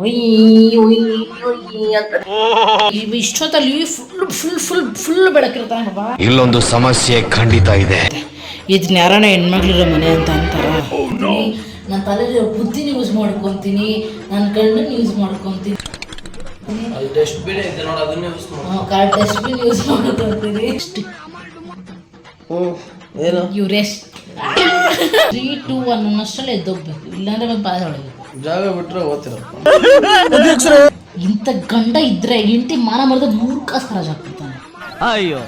ಒಯ್ ಒಯ್ ಒಯ್ ಅಂತ. ಇಷ್ಟೊತ್ತಲ್ಲಿ ಫುಲ್ ಫುಲ್ ಫುಲ್ ಫುಲ್ ಬೆಳಕಿರ್ತಾನೆ ಇಲ್ಲೊಂದು ಸಮಸ್ಯೆ ಖಂಡಿತ ಇದೆ. ಇದನ್ನ ಯಾರನ್ನ ಹೆಣ್ಮಕ್ಳಿರೋ ಮನೆ ಅಂತ ಅಂತಾರ? ನನ್ನ ತಲೆ ಬುದ್ಧಿನ ಯೂಸ್ ಮಾಡ್ಕೊತೀನಿ ನನ್ನ ಕಣ್ಣನ್ನ ಯೂಸ್ ಮಾಡ್ಕೊತೀನಿ. ಡಸ್ಟ್ಬಿನ್ ಐತೆ ನೋಡಿ ಅದನ್ನೇ ಯೂಸ್ ಮಾಡಿ. ಡಸ್ಟ್ಬಿನ್ ಯೂಸ್ ಮಾಡ್ಕೊತೀನಿ. ಏನು? ಇವ್ರೆಸ್ಟ್ ತ್ರೀ ಟು ಒನ್ ಅನ್ನಷ್ಟರಲ್ಲಿ ಎದ್ದೋಗ್ಬೇಕು. ಇಲ್ಲಾಂದ್ರೆ ಮತ್ತೆ ಬಾಯ್ ಹೊಳಬೇಕು ಜಾಗ ಬಿಟ್ರೆ ಓದ್ತಿರ. ಇಂಥ ಗಂಡ ಇದ್ರೆ ಹೆಂಡತಿ ಮಾನ ಮರದ ಮೂರು ಕಾಸು ಖರಾಜ್ ಹಾಕ್ಬಿಡ್ತಾನೆ ಅಯ್ಯೋ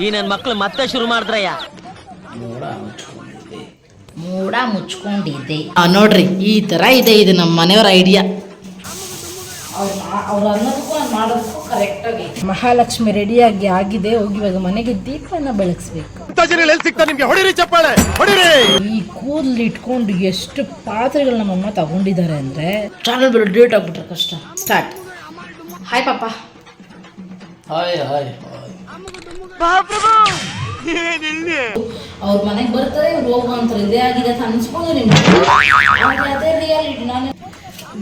ಈ ನನ್ನ ಮಕ್ಳು ಮತ್ತೆ ಶುರು ಮಾಡಿದ್ರಯ್ಯ? ಮೂಡ ಮುಚ್ಕೊಂಡಿದ್ದೆ ಮೂಡ ಮುಚ್ಕೊಂಡಿದೆ. ಆ, ನೋಡ್ರಿ ಈ ತರ ಇದೆ ಇದು ನಮ್ಮ ಮನೆಯವರ ಐಡಿಯಾ ಮಾಡೋದಕ್ಕೂ ಕರೆಕ್ಟಾಗಿ ಮಹಾಲಕ್ಷ್ಮಿ ರೆಡಿಯಾಗಿ ಆಗಿದೆ. ಹೋಗಿ ಇವಾಗ ಮನೆಗೆ ದೀಪನ ಬೆಳಗಿಸ್ಬೇಕು. ಈ ಕೂದಲು ಇಟ್ಕೊಂಡು ಎಷ್ಟು ಪಾತ್ರೆಗಳು ನಮ್ಮಮ್ಮ ತಗೊಂಡಿದ್ದಾರೆ ಅಂದ್ರೆ ಚಾನಲ್ ಬೇರೆ ಡೇಟ್ ಆಗ್ಬಿಟ್ರೆ ಕಷ್ಟ. ಸ್ಟಾರ್ಟ್ ಹಾಯ್ ಪಾಪ ಹಾಯ್ ಹಾಯ್ ಹಾಯ್ ಅವ್ರ ಮನೆಗೆ ಬರ್ತಾರೆ ಇವ್ರು ಹೋಗು ಅಂತಾರೆ ಇದೇ ಆಗಿದೆ ಅಂತ ಅನ್ಸ್ಕೊಂಡು ನಿಮ್ಗೆ. ಅದೇ ರಿಯಾಲಿಟಿ ನಾನು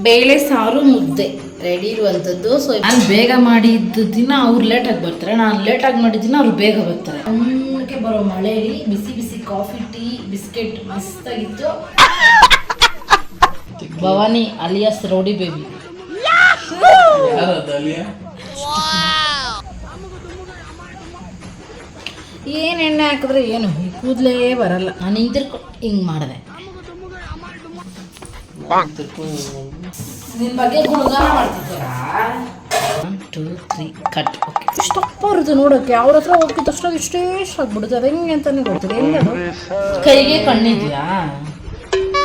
ಬೇಳೆ ಸಾರು ಮುದ್ದೆ ರೆಡಿ ಇರುವಂತದ್ದು. ಸೊ ನಾನು ಬೇಗ ಮಾಡಿದ್ದ ದಿನ ಅವ್ರು ಲೇಟಾಗಿ ಬರ್ತಾರೆ. ನಾನು ಲೇಟಾಗಿ ಮಾಡಿದ ದಿನ ಅವ್ರು ಬೇಗ ಬರ್ತಾರೆ. ಸಣ್ಣಕ್ಕೆ ಬರೋ ಮಳೆಯಲ್ಲಿ ಬಿಸಿ ಬಿಸಿ coffee tea biscuit ಮಸ್ತಾಗಿತ್ತು. Bhavani alias rowdy baby. ಏನ್ ಎಣ್ಣೆ ಹಾಕಿದ್ರೆ ಏನು? ಕೂದಲೇ ಬರಲ್ಲ. ನಾನು ಇದ್ರ ತಿರ್ಕೊ ಹಿಂಗೆ ಮಾಡಿದೆ. ನಿನ್ನ ಬಗ್ಗೆ ಗುಣಗಾನ ಮಾಡ್ತಿದ್ದೀರಾ? One two three cut okay ಇಷ್ಟಪ್ಪ ಇರುತ್ತೆ ನೋಡೋಕೆ. ಅವ್ರ ಹತ್ರ ಹೋಗಿದ ತಕ್ಷಣ ಇಷ್ಟೇ ಇಷ್ಟ ಆಗ್ಬಿಡುತ್ತೆ ಅದು ಹೆಂಗೆ ಅಂತಾನೆ ಗೊತ್ತಿಲ್ಲ. ಹೆಂಗೆ ಅದು? ಕೈಗೆ ಕಣ್ಣಿದ್ಯಾ?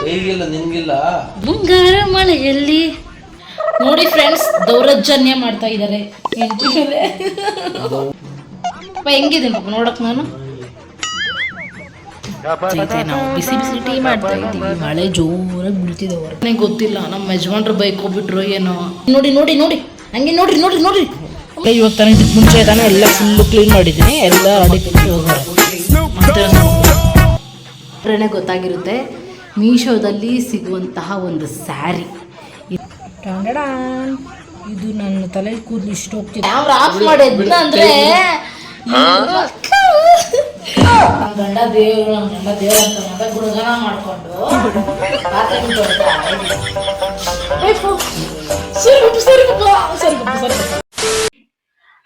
ಕೈಗಿಲ್ಲ ನಿನ್ಗಿಲ್ಲ ಮುಂಗಾರ ಮಳೆಯಲ್ಲಿ ನೋಡಿ ಫ್ರೆಂಡ್ಸ್ ದೌರ್ಜನ್ಯ ಮಾಡ್ತಾ ಇದ್ದಾರೆ. ಹೆಂಡತಿ ಮೇಲೆ ಅಪ್ಪ ಹೆಂಗಿದ್ದೀನಿ ಪಾಪ ನೋಡಕ್ ನಾನು? ಜೊತೆ ನಾವು ಬಿಸಿ ಬಿಸಿ ಟೀ ಮಾಡ್ತಾ ಇದ್ದೀವಿ. ಮಳೆ ಜೋರಾಗಿ ಬೀಳ್ತಿದೆ ಹೊರಗೆ ಗೊತ್ತಿಲ್ಲ. ನಮ್ಮ ಯಜಮಾನ್ರು ಬೈಕ್ ಹೋಗ್ಬಿಟ್ರು ಏನೋ. ನೋಡಿ ನೋಡಿ ನೋಡಿ. ಹಂಗೆ ನೋಡ್ರಿ ನೋಡ್ರಿ ನೋಡ್ರಿ. ಇವತ್ತು ತಾನೇ ಇದಕ್ಕೆ ಮುಂಚೆ ತಾನೇ ಎಲ್ಲ ಫುಲ್ಲು ಕ್ಲೀನ್ ಮಾಡಿದ್ದೀನಿ ಎಲ್ಲ ಅಡಿಗೆ ಹೋಗೋರೆ ಮತ್ತೆ ಗೊತ್ತಾಗಿರುತ್ತೆ ಮೀಶೋದಲ್ಲಿ ಸಿಗುವಂತಹ ಒಂದು ಸ್ಯಾರಿ. ಇದು ನನ್ನ ತಲೆ ಕೂದಲು ಇಷ್ಟು ಹೋಗ್ತಿದೆ. ಆಫ್ ಮಾಡಿದ್ನ ಅಂದ್ರೆ ಗಂಡ ಗಂಡ ಅಂತ ಮಾಡ್ಕೊಂಡು.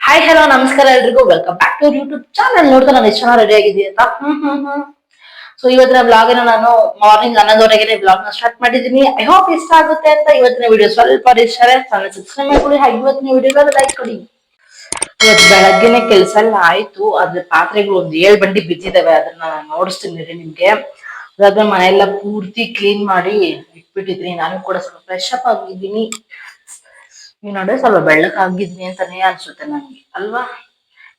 ಹಾಯ್ ಹಲೋ ನಮಸ್ಕಾರ ಎಲ್ರಿಗೂ. Welcome back to YouTube channel ನೋಡ್ತಾ ನಾನು ಎಷ್ಟು ಚೆನ್ನಾಗಿ ರೆಡಿ ಆಗಿದ್ದೀನಿ ಅಂತ? ಹ್ಮ್ ಹ್ಮ್ ಹ್ಮ್. ಸೊ ಇವತ್ತಿನ ಬ್ಲಾಗ್ ನಾನು ಮಾರ್ನಿಂಗ್ ಹನ್ನೊಂದುವರೆಗೆ ಬ್ಲಾಗ್ನ ಸ್ಟಾರ್ಟ್ ಮಾಡಿದ್ದೀನಿ. ಐ ಹೋಪ್ ಇಷ್ಟ ಆಗುತ್ತೆ ಅಂತ ಇವತ್ತಿನ ವಿಡಿಯೋ ಸ್ವಲ್ಪ ಇಷ್ಟ ಸಣ್ಣ ಸಬ್ಸ್ಕ್ರೈಬ್ ಮಾಡಿ ಹಾಗೆ ಇವತ್ತಿನ ವಿಡಿಯೋ ಲೈಕ್ ಕೊಡಿ. ಇವತ್ತು ಬೆಳಗ್ಗೆನೆ ಕೆಲಸ ಎಲ್ಲ ಆಯ್ತು. ಅದ್ರ ಪಾತ್ರೆಗಳು ಒಂದ್ ಏಳ್ ಬಂಡಿ ಬಿದ್ದಿದಾವೆ. ಅದನ್ನ ನಾನು ನೋಡಿಸ್ತೀನಿ ನಿಮ್ಗೆ. ಅದಾದ್ಮೇಲೆ ಮನೆಯೆಲ್ಲ ಪೂರ್ತಿ ಕ್ಲೀನ್ ಮಾಡಿ ಇಟ್ಬಿಟ್ಟಿದ್ರಿ. ನಾನು ಕೂಡ ಸ್ವಲ್ಪ ಫ್ರೆಶ್ ಅಪ್ ಆಗಿದ್ದೀನಿ. ನೀವ್ ನೋಡ್ರೆ ಸ್ವಲ್ಪ ಬೆಳ್ಳಕ್ಕಾಗಿದ್ದೀನಿ ಅಂತಾನೆ ಅನ್ಸುತ್ತೆ ನಂಗೆ. ಅಲ್ವಾ?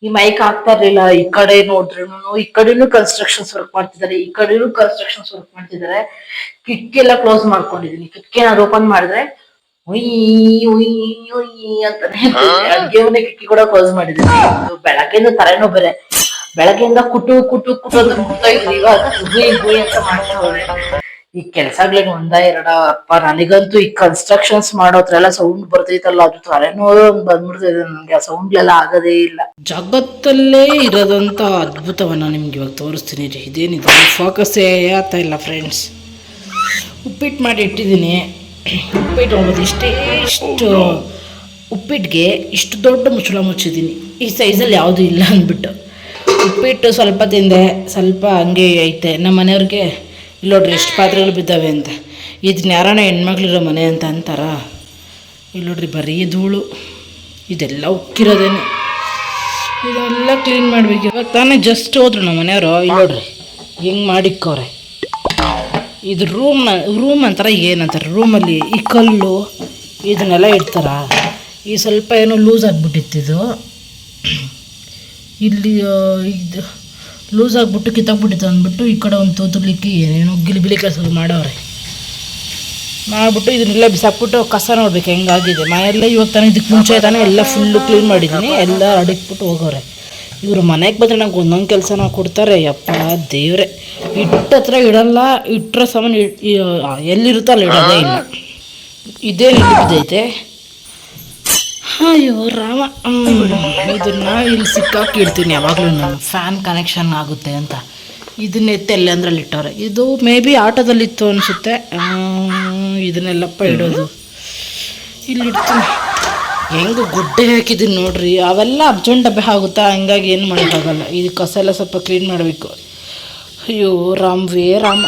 ಈ ಮೈಕ್ ಆಗ್ತಾ ಇರ್ಲಿಲ್ಲ. ಈ ಕಡೆ ನೋಡ್ರು ಈ ಕಡೆನು ಕನ್ಸ್ಟ್ರಕ್ಷನ್ಸ್ ವರ್ಕ್ ಮಾಡ್ತಿದ್ದಾರೆ. ಈ ಕಡೆನು ಕನ್ಸ್ಟ್ರಕ್ಷನ್ಸ್ ವರ್ಕ್ ಮಾಡ್ತಿದ್ದಾರೆ. ಕಿಟಕಿ ಎಲ್ಲ ಕ್ಲೋಸ್ ಮಾಡ್ಕೊಂಡಿದೀನಿ ಕಿಟಕಿ ಏನಾದ್ರು ಓಪನ್ ಮಾಡಿದ್ರೆ ಉಯ್ ಉಯ್ ಉಯ್ ಅಂತಾನೆ ಅಡ್ಗೆ ಮನೆ ಕೂಡ ಕ್ಲೋಸ್ ಮಾಡಿದೀನಿ ಇದು ಬೆಳಗ್ಗೆಯಿಂದ ತಲೆನೋ ಬೇರೆ. ಬೆಳಗ್ಗೆಯಿಂದ ಕುಟು ಕುಟು ಕುಟು ಅಂತ ಇದ್ರಿ ಇವಾಗ ಗುಯ್ ಗುಯ್ ಅಂತ ಮಾಡ್ತಾವ್ರೆ ಈ ಕೆಲ್ಸಗಳೇನು ಒಂದ ಎರಡ ಅಪ್ಪ ನನಗಂತೂ ಈ ಕನ್ಸ್ಟ್ರಕ್ಷನ್ಸ್ ಮಾಡೋದ್ರೆಲ್ಲ ಸೌಂಡ್ ಬರ್ತೈತಲ್ಲ ಅದು ತಲೆನೋ ಬಂದ್ಬಿಡ್ತಿದೆ ನನ್ಗೆ ಆ ಸೌಂಡ್ಲೆಲ್ಲ ಆಗೋದೇ ಇಲ್ಲ. ಜಗತ್ತಲ್ಲೇ ಇರೋದಂತ ಅದ್ಭುತವನ್ನ ನಿಮ್ಗೆ ಇವಾಗ ತೋರಿಸ್ತೀನಿ ರೀ. ಇದೇನಿದೆ? ಫೋಕಸ್ಸೇ ಆಗ್ತಾ ಇಲ್ಲ ಫ್ರೆಂಡ್ಸ್ ಉಪ್ಪಿಟ್ಟು ಮಾಡಿ ಇಟ್ಟಿದ್ದೀನಿ. ಉಪ್ಪಿಟ್ಟು ಹೋಗೋದು ಇಷ್ಟೇ ಇಷ್ಟು ಉಪ್ಪಿಟ್ಟಿಗೆ ಇಷ್ಟು ದೊಡ್ಡ ಮುಚ್ಚಳ ಮುಚ್ಚಿದ್ದೀನಿ. ಈ ಸೈಜಲ್ಲಿ ಯಾವುದೂ ಇಲ್ಲ ಅಂದ್ಬಿಟ್ಟು. ಉಪ್ಪಿಟ್ಟು ಸ್ವಲ್ಪ ತಿಂದೆ ಸ್ವಲ್ಪ ಹಂಗೆ ಐತೆ. ನಮ್ಮ ಮನೆಯವ್ರಿಗೆ ಇಲ್ಲಿ ನೋಡ್ರಿ ಎಷ್ಟು ಪಾತ್ರೆಗಳು ಬಿದ್ದಾವೆ ಅಂತ. ಇದನ್ನ ಯಾರನ್ನ ಹೆಣ್ಮಕ್ಳಿರೋ ಮನೆ ಅಂತ ಅಂತಾರ? ಇಲ್ಲಿ ನೋಡ್ರಿ ಬರೀ ಧೂಳು. ಇದೆಲ್ಲ ಉಕ್ಕಿರೋದೇನೆ. ಇದೆಲ್ಲ ಕ್ಲೀನ್ ಮಾಡ್ಬೇಕು. ಇವಾಗ ತಾನೇ ಜಸ್ಟ್ ಹೋದ್ರು ನಮ್ಮ ಮನೆಯವರು. ಇಲ್ಲಿ ನೋಡ್ರಿ ಹಿಂಗೆ ಮಾಡಿಕ್ಕವ್ರೆ ಇದು ರೂಮ್ನ ರೂಮ್ ಅಂತಾರ ಏನಂತಾರೆ? ರೂಮಲ್ಲಿ ಈ ಕಲ್ಲು, ಇದನ್ನೆಲ್ಲ ಇಡ್ತಾರ. ಈ ಸ್ವಲ್ಪ ಏನೋ ಲೂಸ್ ಆಗಿಬಿಟ್ಟಿತ್ತಿದು ಇಲ್ಲಿ ಇದು ಲೂಸ್ ಆಗಿಬಿಟ್ಟು ಕಿತ್ತಾಕ್ಬಿಟ್ಟಿತ್ತು ಅಂದ್ಬಿಟ್ಟು ಈ ಕಡೆ ಒಂದು ತೂತುಲಿಕ್ಕಿ ಏನೇನೋ ಗಿಲಿಬಿಲಿ ಕೆಲಸ ಮಾಡೋರೆ ಮಾಡಿಬಿಟ್ಟು ಇದನ್ನೆಲ್ಲ ಬಿಸಾಕ್ಬಿಟ್ಟು ಕಸ ನೋಡ್ಬೇಕು ಹೆಂಗಾಗಿದೆ. ಮನೆಯೆಲ್ಲ ಇವಾಗ ತಾನೇ ಇದಕ್ಕೆ ಮುಂಚೆ ತಾನೇ ಎಲ್ಲ ಫುಲ್ಲು ಕ್ಲೀನ್ ಮಾಡಿದ್ದೀನಿ. ಎಲ್ಲ ಅಡಕ್ಬಿಟ್ಟು ಹೋಗೋರೆ ಇವರು ಮನೆಗೆ ಬಂದರೆ ನಂಗೆ ಒಂದೊಂದು ಕೆಲಸನ ಕೊಡ್ತಾರೆ, ಯಪ್ಪ ದೇವ್ರೆ. ಇಟ್ಟ ಹತ್ರ ಇಡಲ್ಲ ಇಟ್ಟರೆ ಸಾಮಾನು ಎಲ್ಲಿರುತ್ತೋ ಅಲ್ಲಿ ಇಡೋದೇ ಇಲ್ಲ. ಇದೇ ಹಿಡಿದೈತೆ ಅಯ್ಯೋ, ರಾಮ. ಇದನ್ನ ಇಲ್ಲಿ ಸಿಕ್ಕಾಕಿಡ್ತೀನಿ ಯಾವಾಗಲೂ ನಾನು ಫ್ಯಾನ್ ಕನೆಕ್ಷನ್ ಆಗುತ್ತೆ ಅಂತ. ಇದನ್ನ ಎಲ್ಲಿ ಅಂದ್ರಲ್ಲಿ ಇಟ್ಟವ್ರೆ. ಇದು ಮೇ ಬಿ ಆಟೋದಲ್ಲಿತ್ತು ಅನಿಸುತ್ತೆ. ಇದನ್ನೆಲ್ಲಪ್ಪ ಇಡೋದು. ಇಲ್ಲಿ ಇಡ್ತೀನಿ. ಹೆಂಗೆ ಗುಡ್ಡೆ ಹಾಕಿದ್ದೀನಿ ನೋಡ್ರಿ, ಅವೆಲ್ಲ ಅರ್ಜೆಂಟ್ ಡಬ್ಬೆ ಆಗುತ್ತಾ? ಹಂಗಾಗಿ ಏನು ಮಾಡೋಕ್ಕಾಗಲ್ಲ. ಇದು ಕಸ ಎಲ್ಲ ಸ್ವಲ್ಪ ಕ್ಲೀನ್ ಮಾಡಬೇಕು. ಅಯ್ಯೋ ರಾಮ್ವೇ ರಾಮ.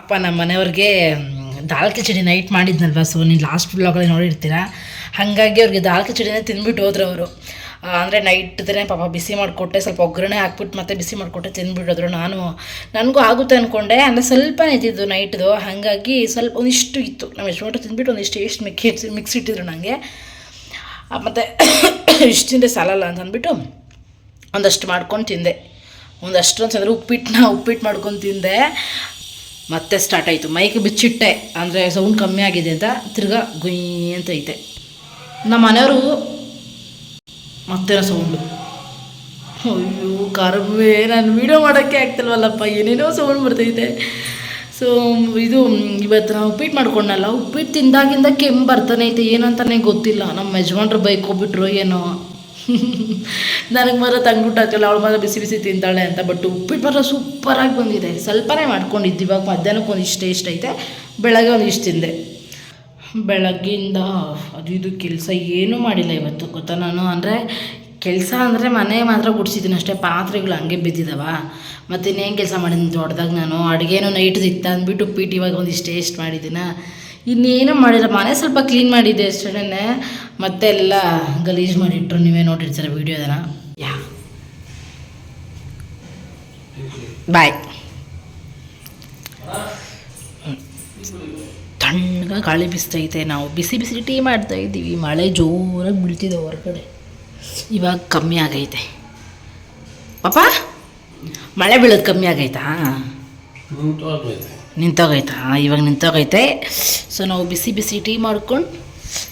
ಅಪ್ಪ ನಮ್ಮ ಮನೆಯವ್ರಿಗೆ ದಾಲ್ ಕಿಚಡಿ ನೈಟ್ ಮಾಡಿದ್ನಲ್ವ? ಸೊ ನೀನು ಲಾಸ್ಟ್ ಬ್ಲಾಗಲ್ಲಿ ನೋಡಿರ್ತೀರಾ? ಹಾಗಾಗಿ ಅವ್ರಿಗೆ ದಾಲ್ ಕಿಚಡಿನೇ ತಿಂದ್ಬಿಟ್ಟು ಹೋದ್ರು ಅವರು. ಅಂದರೆ ನೈಟ್ದೇ ಪಾಪ ಬಿಸಿ ಮಾಡಿಕೊಟ್ಟೆ, ಸ್ವಲ್ಪ ಒಗ್ಗರಣೆ ಹಾಕ್ಬಿಟ್ಟು ಮತ್ತೆ ಬಿಸಿ ಮಾಡಿಕೊಟ್ಟೆ ತಿಂದ್ಬಿಡೋದ್ರು ನಾನು. ನನಗೂ ಆಗುತ್ತೆ ಅಂದ್ಕೊಂಡೆ ಅಂದರೆ ಸ್ವಲ್ಪ ಇದ್ದಿದ್ದು ನೈಟ್ದು ಹಾಗಾಗಿ ಸ್ವಲ್ಪ ಒಂದಿಷ್ಟು ಇತ್ತು. ನಾವು ಎಷ್ಟು ತಿಂದ್ಬಿಟ್ಟು ಒಂದಿಷ್ಟು ಎಷ್ಟು ಮಿಕ್ಕಿ ಮಿಕ್ಸ್ ಇಟ್ಟಿದ್ರು ನನಗೆ ಮತ್ತು ಇಷ್ಟು ತಿಂದೆ ಸಾಲಲ್ಲ ಅಂತ ಅಂದ್ಬಿಟ್ಟು ಒಂದಷ್ಟು ಮಾಡ್ಕೊಂಡು ತಿಂದೆ. ಒಂದಷ್ಟು ಅಂತಂದರೆ ಉಪ್ಪಿಟ್ಟನ್ನ ಉಪ್ಪಿಟ್ಟು ಮಾಡ್ಕೊಂಡು ತಿಂದೆ. ಮತ್ತೆ ಸ್ಟಾರ್ಟ್ ಆಯಿತು. ಮೈಕ್ ಬಿಚ್ಚಿಟ್ಟೆ. ಅಂದರೆ ಸೌಂಡ್ ಕಮ್ಮಿ ಆಗಿದೆ ಅಂತ ತಿರ್ಗಾ ಗುಯ್ ಅಂತ ಐತೆ ನಮ್ಮ ಮನೆಯವರು ಮತ್ತೇನೋ ಸೌಂಡು ಅಯ್ಯೋ ಕರ್ಮೆ ನಾನು ವೀಡಿಯೋ ಮಾಡೋಕ್ಕೆ ಆಗ್ತಿಲ್ವಲ್ಲಪ್ಪ, ಏನೇನೋ ಸೌಂಡ್ ಬರ್ತೈತೆ ಸೊ ಇದು ಇವತ್ತು ನಾವು ಉಪ್ಪಿಟ್ಟು ಮಾಡ್ಕೊಂಡಲ್ಲ ಉಪ್ಪಿಟ್ಟು ತಿಂದಾಗಿಂದ ಕೆಮ್ಮು ಬರ್ತಾನೆ ಐತೆ, ಏನಂತಾನೆ ಗೊತ್ತಿಲ್ಲ. ನಮ್ಮ ಯಜಮಾನ್ರು ಬೈಕ್ ಹೋಗ್ಬಿಟ್ರು ಏನೋ. ನನಗೆ ಮಾತ್ರ ತಂಗ್ಬಿಟ್ಟು ಹಾಕಲ್ಲ, ಅವಳು ಮಾತ್ರ ಬಿಸಿ ಬಿಸಿ ತಿಂತಾಳೆ ಅಂತ ಬಟ್ ಉಪ್ಪಿಟ್ಟು ಮಾತ್ರ ಸೂಪರಾಗಿ ಬಂದಿದೆ. ಸ್ವಲ್ಪನೇ ಮಾಡ್ಕೊಂಡಿದ್ದು, ಇವಾಗ ಮಧ್ಯಾಹ್ನಕ್ಕೆ ಒಂದು ಇಷ್ಟೇ ಇಷ್ಟ ಐತೆ, ಬೆಳಗ್ಗೆ ಒಂದು ಇಷ್ಟು ತಿಂದೆ. ಬೆಳಗ್ಗಿಂದ ಅದು ಇದು ಕೆಲಸ ಏನೂ ಮಾಡಿಲ್ಲ ಇವತ್ತು, ಗೊತ್ತಾ ನಾನು? ಅಂದರೆ ಕೆಲಸ ಅಂದರೆ ಮನೆ ಮಾತ್ರ ಗುಡಿಸಿದ್ದೀನಿ ಅಷ್ಟೇ, ಪಾತ್ರೆಗಳು ಹಂಗೆ ಬಿದ್ದಿದ್ದಾವ ಮತ್ತು ಇನ್ನೇನು ಕೆಲಸ ಮಾಡಿದ್ದೀನಿ ದೊಡ್ಡದಾಗ ನಾನು, ಅಡುಗೆನೂ ನೈಟ್ ಇತ್ತ ಅಂದ್ಬಿಟ್ಟು ಉಪ್ಪಿಟ್ಟು ಇವಾಗ ಒಂದಿಷ್ಟು ಟೇಸ್ಟ್ ಮಾಡಿದ್ದೀನ ಇನ್ನೇನು ಮಾಡಿಲ್ಲ, ಮನೆ ಸ್ವಲ್ಪ ಕ್ಲೀನ್ ಮಾಡಿದ್ದೆ ಅಷ್ಟೇ ಮತ್ತೆ ಎಲ್ಲ ಗಲೀಜು ಮಾಡಿಟ್ರು, ನೀವೇ ನೋಡಿರ್ತೀರ ವೀಡಿಯೋದನ್ನ ಯಾ. ಬಾಯ್ ತಣ್ಣಗೆ ಗಾಳಿ ಬಿಸ್ತೈತೆ ನಾವು ಬಿಸಿ ಬಿಸಿ ಟೀ ಮಾಡ್ತಾ ಇದ್ದೀವಿ, ಮಳೆ ಜೋರಾಗಿ ಬೀಳ್ತಿದೆ ಹೊರಗಡೆ. ಇವಾಗ ಕಮ್ಮಿ ಆಗೈತೆ. ಪಾಪ ಮಳೆ ಬೀಳೋದು ಕಮ್ಮಿ ಆಗೈತಾ? ನಿಂತೋಗೈತಾ. ಇವಾಗ ನಿಂತೋಗೈತೆ. ಸೊ ನಾವು ಬಿಸಿ ಬಿಸಿ ಟೀ ಮಾಡ್ಕೊಂಡು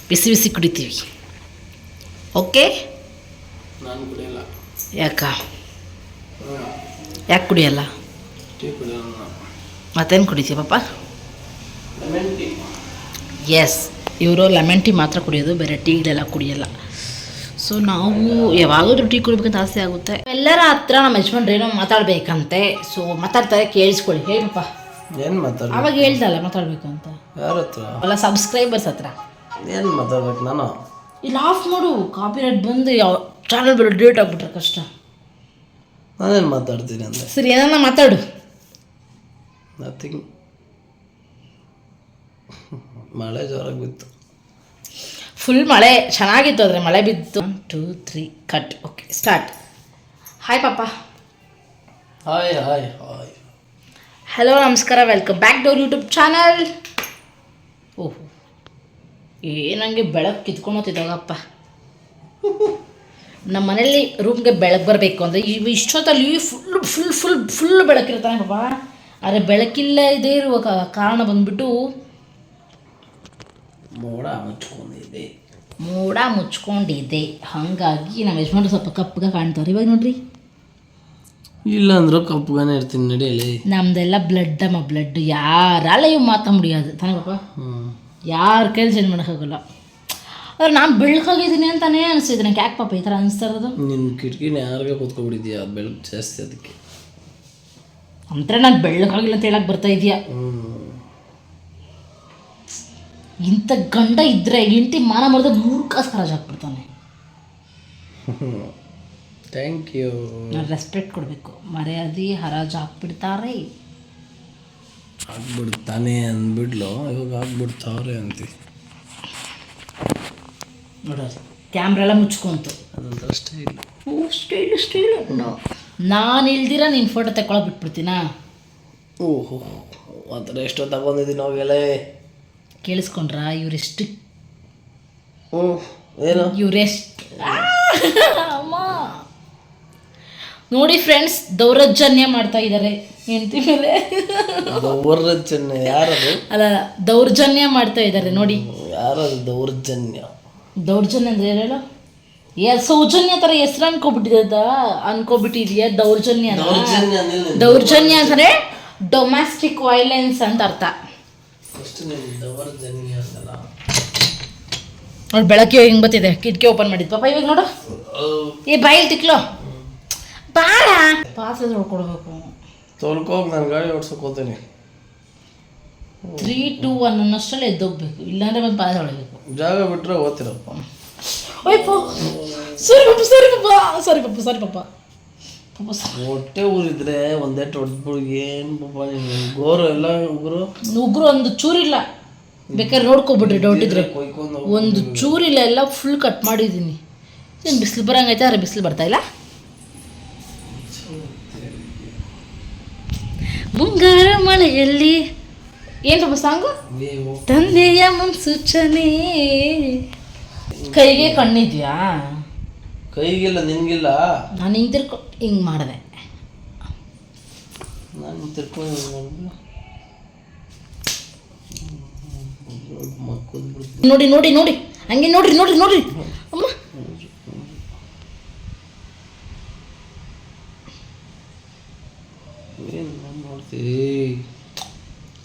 ಬಿಸಿ ಬಿಸಿ ಕುಡಿತೀವಿ. ಓಕೆ ಯಾಕ? ಯಾಕೆ ಕುಡಿಯಲ್ಲ? ಮತ್ತೇನು ಕುಡಿತೀಯ ಪಾಪ? ಎಸ್ ಇವರು ಲೆಮನ್ ಟೀ ಮಾತ್ರ ಕುಡಿಯೋದು ಬೇರೆ ಟೀಗಳೆಲ್ಲ ಕುಡಿಯಲ್ಲ. ಸೊ ನಾವು ಯಾವಾಗಾದ್ರೂ ಟೀ ಕುಡಿಬೇಕಂತ ಆಸೆ ಆಗುತ್ತೆ. ಎಲ್ಲರ ಹತ್ರ ನಮ್ಮ ಯಜಮಾನ್ರು ಏನೋ ಮಾತಾಡ್ಬೇಕಂತೆ. ಸೊ ಮಾತಾಡ್ತಾರೆ ಕೇಳಿಸ್ಕೊಳ್ಳಿ. ಹೇಳಪ್ಪ. ಏನು ಮಾತಾಡ ಅವಾಗ ಹೇಳ್ದಲ್ಲ ಮಾತಾಡ್ಬೇಕು ಅಂತ. ಯಾರ ಹತ್ರ? ಅಲ್ಲ ಸಬ್ಸ್ಕ್ರೈಬರ್ಸ್ ಹತ್ರ. ಏನು ಮಾತಾಡ್ಬೇಕು ನಾನು? ಇಲ್ಲಿ ಆಫ್ ಮಾಡು ಕಾಪಿ ರೈಟ್ ಬಂದು ಯಾವ ಚಾನಲ್ ಬರೋ ಡಿಲೀಟ್ ಆಗ್ಬಿಟ್ರೆ ಕಷ್ಟ. ನಾನೇನು ಮಾತಾಡ್ತೀನಿ ಅಂದರೆ? ಸರಿ ಏನನ್ನ ಮಾತಾಡು. ನಥಿಂಗ್ ಮಳೆ ಜೋರಾಗಿ ಬಿತ್ತು. ಫುಲ್ ಮಳೆ ಚೆನ್ನಾಗಿತ್ತು ಆದರೆ ಮಳೆ ಬಿತ್ತು. One two three cut okay start hi ಪಾಪ ಹಾಯ್ ಹಾಯ್ ಹಾಯ್ ಹಲೋ ನಮಸ್ಕಾರ. Welcome back to YouTube channel ಓಹ್ ಏನಂಗೆ ಬೆಳಕು ಕಿತ್ಕೊಂಡೋತಿದ್ದಾಗಪ್ಪ ನಮ್ಮ ಮನೇಲಿ ರೂಮ್ಗೆ ಬೆಳಕು ಬರಬೇಕು ಅಂದರೆ ಇವು ಇಷ್ಟೊತ್ತಲ್ಲಿ ಫುಲ್ ಫುಲ್ ಫುಲ್ ಫುಲ್ ಬೆಳಕಿರ್ತಾನೆ ಪಾಪ ಆದರೆ ಬೆಳಕಿಲ್ಲ ಇದೇ ಇರುವ ಕಾರಣ ಬಂದ್ಬಿಟ್ಟು ಮೋಡ ಮುಚ್ಕೊಂಡಿದೆ. ಮೋಡ ಮುಚ್ಕೊಂಡಿದೆ. ಹಾಗಾಗಿ ನಮ್ಮ ಯಜಮಾನ್ರು ಸ್ವಲ್ಪ ಕಪ್ಪಗೆ ಕಾಣ್ತಾರೆ ಇವಾಗ ನೋಡ್ರಿ. ಇಲ್ಲ ಅಂದ್ರೆ ಕಪ್ಪಗಾನೆ ಇರ್ತೀನಿ ನಡಿಯಲಿ. ನಮ್ದೆಲ್ಲ ಬ್ಲಡ್ ಅಮ್ಮ ಬ್ಲಡ್ ಯಾರಲ್ಲ ಇವು ಮಾತಾ ಮುಡಿಯೋದು. ತಾನೇ ಪಾಪ? ಯಾರ ಕೈಲಿ ಚೇಂಜ್ ಮಾಡೋಕ್ಕಾಗಲ್ಲ ಆದ್ರೆ ನಾನು ಬೆಳ್ಕಾಗಿದ್ದೀನಿ ಅಂತಾನೆ ಅನಿಸ್ತಿದ್ದೆ ನಂಗೆ ಯಾಕೆ ಪಾಪ ಈ ಥರ ಅನಿಸ್ತಾ ಇರೋದು? ನಿನ್ನ ಕಿಟಕಿನ ಯಾರಿಗೆ ಕೂತ್ಕೊಬಿಟ್ಟಿದ್ಯಾ ಬೆಳಕು ಜಾಸ್ತಿ ಅದಕ್ಕೆ. ಅಂದರೆ ನಾನು ಬೆಳ್ಳಕ್ಕಾಗಿಲ್ಲ ಅಂತ ಹೇಳಕ್ಕೆ ಬರ್ತಾ ಇದೆಯಾ? ಹ್ಞೂ ಇಂಥ ಗಂಡ ಇದ್ದರೆ ಹೆಂಡತಿ ಮಾನ ಮರದ ಮೂರು ಕಾಸು ಖರಾಜ್ ಹಾಕ್ಬಿಡ್ತಾನೆ ಥ್ಯಾಂಕ್ ಯು ನಾನು ರೆಸ್ಪೆಕ್ಟ್ ಕೊಡಬೇಕು. ಮರ್ಯಾದೆ ಹರಾಜು ಹಾಕ್ಬಿಡ್ತಾರೆ ಆಗ್ಬಿಡ್ತಾನೆ ಅಂದ್ಬಿಡ್ಲು. ಇವಾಗ ಆಗ್ಬಿಡ್ತಾವ್ರೆ ಅಂತಿ. ನೋಡೋದು ಕ್ಯಾಮ್ರಾ ಎಲ್ಲ ಮುಚ್ಕೊಂತು. ಅದೊಂಥರ ಸ್ಟೈಲ್ ಓ ಸ್ಟೈಲು ಸ್ಟೈಲು ನಾನು ಇಲ್ದಿರ ನೀನು ಫೋಟೋ ತಗೊಳಕ್ ಬಿಟ್ಬಿಡ್ತೀನಾ? ಓಹೋ ಆ ಥರ ಎಷ್ಟೋ ತಗೊಂಡಿದ್ದೀನಿ ಅವಾಗೆಲ್ಲ ಕೇಳಿಸ್ಕೊಂಡ್ರಾ? ಇವರೆಷ್ಟು ಹ್ಞೂ ಏನು? ಇವರೆಷ್ಟು ಅಮ್ಮ. ನೋಡಿ ಫ್ರೆಂಡ್ಸ್ ದೌರ್ಜನ್ಯ ಮಾಡ್ತಾ ಇದ್ದಾರೆ ಹೆಂಡತಿ ಮೇಲೆ. ದೌರ್ಜನ್ಯ ಯಾರದು? ಅಲ್ಲ ದೌರ್ಜನ್ಯ ಮಾಡ್ತಾ ಇದ್ದಾರೆ ನೋಡಿ. ಯಾರದು ದೌರ್ಜನ್ಯ? ದೌರ್ಜನ್ಯ ಅಂದ್ರೆ ಹೇಳೋ ಏ ಸೌಜನ್ಯ ಥರ ಹೆಸ್ರು ಅನ್ಕೋಬಿಟ್ಟಿದ ಅನ್ಕೋಬಿಟ್ಟಿದ್ಯಾ? ದೌರ್ಜನ್ಯ ದೌರ್ಜನ್ಯ ದೌರ್ಜನ್ಯ ಅಂದರೆ ಡೊಮ್ಯಾಸ್ಟಿಕ್ ವೈಲೆನ್ಸ್ ಅಂತ ಅರ್ಥ. ಫಸ್ಟ್ ನೀನು ದೌರ್ಜನ್ಯ ಅಂತಲ್ಲ. ನೋಡಿ ಬೆಳಗ್ಗೆ ಹಿಂಗೆ ಬತ್ತಿದೆ ಕಿಟಕಿ ಓಪನ್ ಮಾಡಿದ್. ಪಾಪ ಇವಾಗ ನೋಡು. ಏ ಬಾಯಿಲ್ ತಿಕ್ಲೋ. ಬಾಳ. ಪಾತ್ರೆ ತೊಳ್ಕೊಡ್ಬೇಕು. ತೊಳ್ಕೋಗಿ ನಾನು ಗಾಡಿ ಓಡ್ಸೋಕೆ ಹೋಗ್ತೇನೆ. ತ್ರೀ ಟೂ ಒನ್ ಅನ್ನೋಷ್ಟರಲ್ಲಿ ಎದ್ದೋಗ್ಬೇಕು. ಇಲ್ಲಾಂದ್ರೆ ಮತ್ತೆ ಪಾತ್ರೆ ತೊಳಿಬೇಕು ಜಾಗ ಬಿಟ್ಟರೆ ಓದ್ತಿರಪ್ಪ. ಓಯ್ ಸರಿ ಪಪ್ಪ ಸರಿ ಪಪ್ಪ. ಸರಿ ಪಪ್ಪ ಸರಿ ಸರಿ ಹೊಟ್ಟೆ ಊರಿದ್ರೆ ಒಂದೇ ಹೊಡೆದ್ಬಿಡು ಏನು ಪಾಪ ನೀನು? ಗೋರು ಎಲ್ಲ ಉಗುರು. ಉಗ್ರು ಒಂದು ಚೂರಿಲ್ಲ. ಬೇಕಾದ್ರೆ ನೋಡ್ಕೊಬಿಡ್ರಿ ಡೌಟ್ ಇದ್ರೆ ಕೊಯ್ಕೊಂಡು ಒಂದು ಚೂರಿಲ್ಲ ಎಲ್ಲ ಫುಲ್ ಕಟ್ ಮಾಡಿದ್ದೀನಿ. ಏನು ಬಿಸಿಲು ಬರಂಗೈತೆ ಆದರೆ ಬಿಸಿಲು ಬರ್ತಾ ಇಲ್ಲ? ಮುಂಗಾರ ಮಳೆಯಲ್ಲಿ ಏನು ಪಾಪ ಸಾಂಗು ತಂದೆಯ ಮುನ್ಸೂಚನೆ. ಕೈಗೆ ಕಣ್ಣಿದ್ಯಾ? ಕೈಗಿಲ್ಲ ನಿನ್ಗಿಲ್ಲ? ನಾನು ಹಿಂಗೆ ತಿರ್ಕೊ ಹಿಂಗೆ ಮಾಡಿದೆ. ನಾನು ನೋಡಿ ನೋಡಿ ನೋಡಿ. ಹಂಗೆ ನೋಡ್ರಿ ನೋಡ್ರಿ ನೋಡ್ರಿ. ಅಮ್ಮ.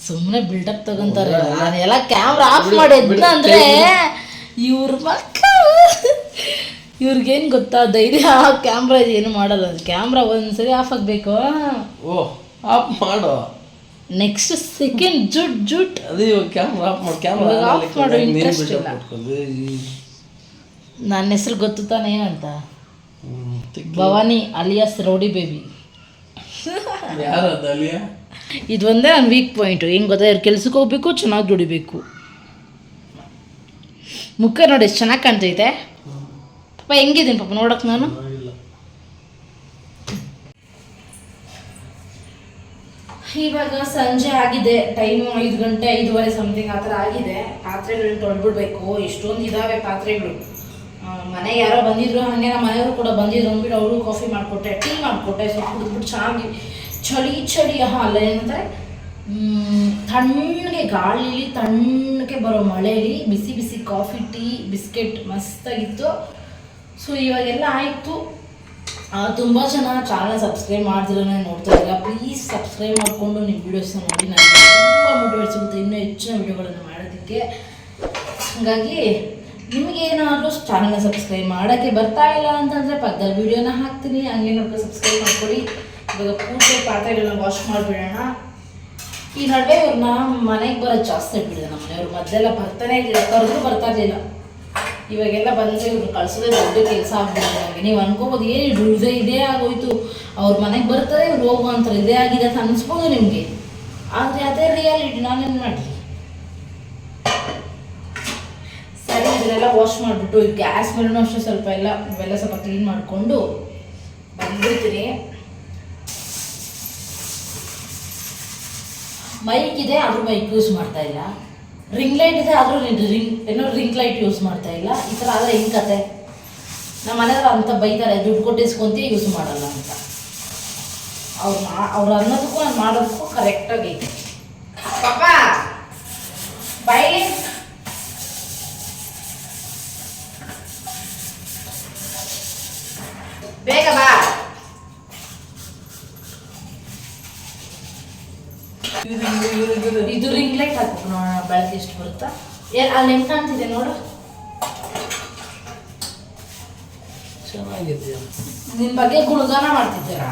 ಸುಮ್ಮನೆ ಬಿಲ್ಡಪ್ ತಗೊಂತಾರೆ. ಅದೆಲ್ಲ ಕ್ಯಾಮ್ರಾ ಆಫ್ ಮಾಡಿ ಎದ್ನ ಅಂದ್ರೆ ಇವ್ರ ಮಕ್ಕಳು. ಇವ್ರಿಗೇನು ಗೊತ್ತಾ? ಧೈರ್ಯ ಕ್ಯಾಮ್ರಾ ಏನು ಮಾಡಲ್ಲ. ಕ್ಯಾಮ್ರಾ ಒಂದ್ಸರಿ ಆಫ್ ಆಗಬೇಕು. ಓ ಆಫ್ ಮಾಡು. ನೆಕ್ಸ್ಟ್ ಸೆಕೆಂಡ್ ಜುಟ್ ಜುಟ್. ಅದೇ ಇವಾಗ ಕ್ಯಾಮ್ರಾ ಆಫ್ ಮಾಡಿ. ಕ್ಯಾಮ್ರಾ ಆಫ್ ಮಾಡೋ interest ಇಲ್ಲ. ನನ್ನ ಹೆಸರು ಗೊತ್ತು ತಾನೇ ಏನಂತ? Bhavani alias rowdy baby. ಯಾರು ಅದು ಇದು ಒಂದೇ ನನ್ನ ವೀಕ್ ಪಾಯಿಂಟು ಹೆಂಗೆ ಗೊತ್ತಾ? ಇವ್ರು ಕೆಲ್ಸಕ್ಕೆ ಹೋಗ್ಬೇಕು ಚೆನ್ನಾಗಿ ದುಡಿಬೇಕು. ಮುಖ ನೋಡಿ ಎಷ್ಟು ಚೆನ್ನಾಗಿ ಕಾಣ್ತೈತೆ? ಪಾಪ ಹೆಂಗಿದ್ದೀನಿ ಪಾಪ ನೋಡಕ್ಕೆ ನಾನು? ಇವಾಗ ಸಂಜೆ ಆಗಿದೆ. ಟೈಮು ಐದು ಗಂಟೆ ಐದುವರೆ ಸಮಥಿಂಗ್ ಆ ಥರ ಆಗಿದೆ. ಪಾತ್ರೆಗಳನ್ನ ತೊಳ್ಬಿಡ್ಬೇಕು. ಎಷ್ಟೊಂದು ಇದಾವೆ ಪಾತ್ರೆಗಳು. ಮನೆಗೆ ಯಾರೋ ಬಂದಿದ್ರು, ಹಾಗೆ ನಮ್ಮ ಮನೆಯವರು ಕೂಡ ಬಂದಿದ್ರು ಅಂದ್ಬಿಟ್ಟು ಅವರು ಕಾಫಿ ಮಾಡಿಕೊಟ್ಟೆ ಟೀ ಮಾಡಿಕೊಟ್ಟೆ. ಸ್ವಲ್ಪ ಕುಡಿದ್ಬಿಟ್ಟು ಚೆನ್ನಾಗಿ ಚಳಿ ಚಳಿ ಅಲ್ಲ, ಏನಂತಾರೆ? ತಣ್ಣಗೆ ಗಾಳಿಲಿ ತಣ್ಣಗೆ ಬರೋ ಮಳೆಯಲ್ಲಿ ಬಿಸಿ ಬಿಸಿ ಕಾಫಿ ಟೀ ಬಿಸ್ಕೆಟ್ ಮಸ್ತಾಗಿತ್ತು. ಸೊ ಇವಾಗೆಲ್ಲ ಆಯಿತು. ತುಂಬ ಜನ ಚಾನಲ್ ಸಬ್ಸ್ಕ್ರೈಬ್ ಮಾಡ್ತಿರೋ ನೋಡ್ತಾ ಇದ್ದೀರಾ? ಪ್ಲೀಸ್ ಸಬ್ಸ್ಕ್ರೈಬ್ ಮಾಡಿಕೊಂಡು ನಿಮ್ಮ ವೀಡಿಯೋಸ್ನ ನೋಡಿ. ನನಗೆ ತುಂಬ ಮೋಟಿವೇಟ್ ಸಿಗುತ್ತೆ ಇನ್ನೂ ಹೆಚ್ಚಿನ ವೀಡಿಯೋಗಳನ್ನು ಮಾಡೋದಕ್ಕೆ. ಹಾಗಾಗಿ, ನಿಮಗೆ ಏನಾದರೂ ಚಾನಲ್ನ ಸಬ್ಸ್ಕ್ರೈಬ್ ಮಾಡೋಕ್ಕೆ ಬರ್ತಾ ಇಲ್ಲ ಅಂತಂದರೆ ಪಕ್ಕದಲ್ಲಿ ವೀಡಿಯೋನ ಹಾಕ್ತೀನಿ. ಹಂಗೆ ನೋಡ್ಕೊಂಡು ಸಬ್ಸ್ಕ್ರೈಬ್ ಮಾಡ್ಕೊಳ್ಳಿ. ಇವಾಗ ಪೂಜೆ ಪಾತ್ರೆಗಳನ್ನ ವಾಶ್ ಮಾಡಿಬಿಡೋಣ. ಈ ನಡುವೆ ಇವ್ರನ್ನ ಮನೆಗೆ ಬರೋದು ಜಾಸ್ತಿ ಬಿಡಿದೆ ನಮ್ಮ ಮನೆಯವ್ರು ಮೊದಲೆಲ್ಲ ಬರ್ತಾನೆ ಇರಲಿಲ್ಲ ಕರೆದ್ರು ಬರ್ತಾ ಇರಲಿಲ್ಲ ಇವಾಗೆಲ್ಲ ಬಂದರೆ ಇವ್ರು ಕಳ್ಸೋದೇ ದೊಡ್ಡ ಕೆಲಸ ಆಗ್ಬಿಟ್ಟಿದೆ ನನಗೆ ನೀವು ಅನ್ಕೋಬೋದು ಏನು ಇವ್ರದ್ದು ಇದೇ ಆಗೋಯ್ತು. ಅವ್ರ ಮನೆಗೆ ಬರ್ತಾರೆ, ಇವ್ರು ಹೋಗು ಅಂತಾರೆ. ಇದೇ ಆಗಿದೆ ಅಂತ ಅನಿಸ್ಬೋದು ನಿಮಗೆ? ಆದರೆ ಅದೇ ರಿಯಾಲಿಟಿ ನಾನೇನು ಮಾಡಲಿ? ಸರಿ ಇದನ್ನೆಲ್ಲ ವಾಶ್ ಮಾಡಿಬಿಟ್ಟು, ಈ ಗ್ಯಾಸ್ ಮೇಲೂ ಅಷ್ಟೇ ಸ್ವಲ್ಪ ಎಲ್ಲ, ಇವೆಲ್ಲ ಸ್ವಲ್ಪ ಕ್ಲೀನ್ ಮಾಡಿಕೊಂಡು ಬಂದ್ಬಿಡ್ತೀನಿ. ಮೈಕ್ ಇದೆ, ಆದರೂ ಮೈಕ್ ಯೂಸ್ ಮಾಡ್ತಾ ಇಲ್ಲ. ರಿಂಗ್ ಲೈಟ್ ಇದೆ ಆದರೂ ರಿಂಗ್ ಏನೋ ರಿಂಗ್ ಲೈಟ್ ಯೂಸ್ ಮಾಡ್ತಾ ಇಲ್ಲ. ಈ ಥರ ಆದರೆ ಹೆಂಗೆ ಕತೆ? ನಮ್ಮ ಮನೆಯವ್ರು ಅಂತ ಬೈತಾರೆ ದುಡ್ಡು ಕೊಟ್ಟು ಇಸ್ಕೊಂತೀವಿ ಯೂಸ್ ಮಾಡಲ್ಲ ಅಂತ. ಅವ್ರು ಮಾ ಅವ್ರು ಅನ್ನೋದಕ್ಕೂ ನಾನು ಮಾಡೋದಕ್ಕೂ ಕರೆಕ್ಟಾಗಿ ಪಾಪ ಬಾಯಿ. ಬೇಗ ಬಾ. ಇದು ರಿಂಗ್ ಲೈಟ್ ನೋಡೋಣ ಬೆಳಗ್ಗೆ ಎಷ್ಟು ಬರುತ್ತಾ? ಏ ಅಲ್ಲಿ ಹೆಂಗೆ ಕಾಣ್ತಿದೆ ನೋಡು. ಚೆನ್ನಾಗಿದೆ. ನಿನ್ನ ಬಗ್ಗೆ ಗುಣಗಾನ ಮಾಡ್ತಿದ್ದೀರಾ?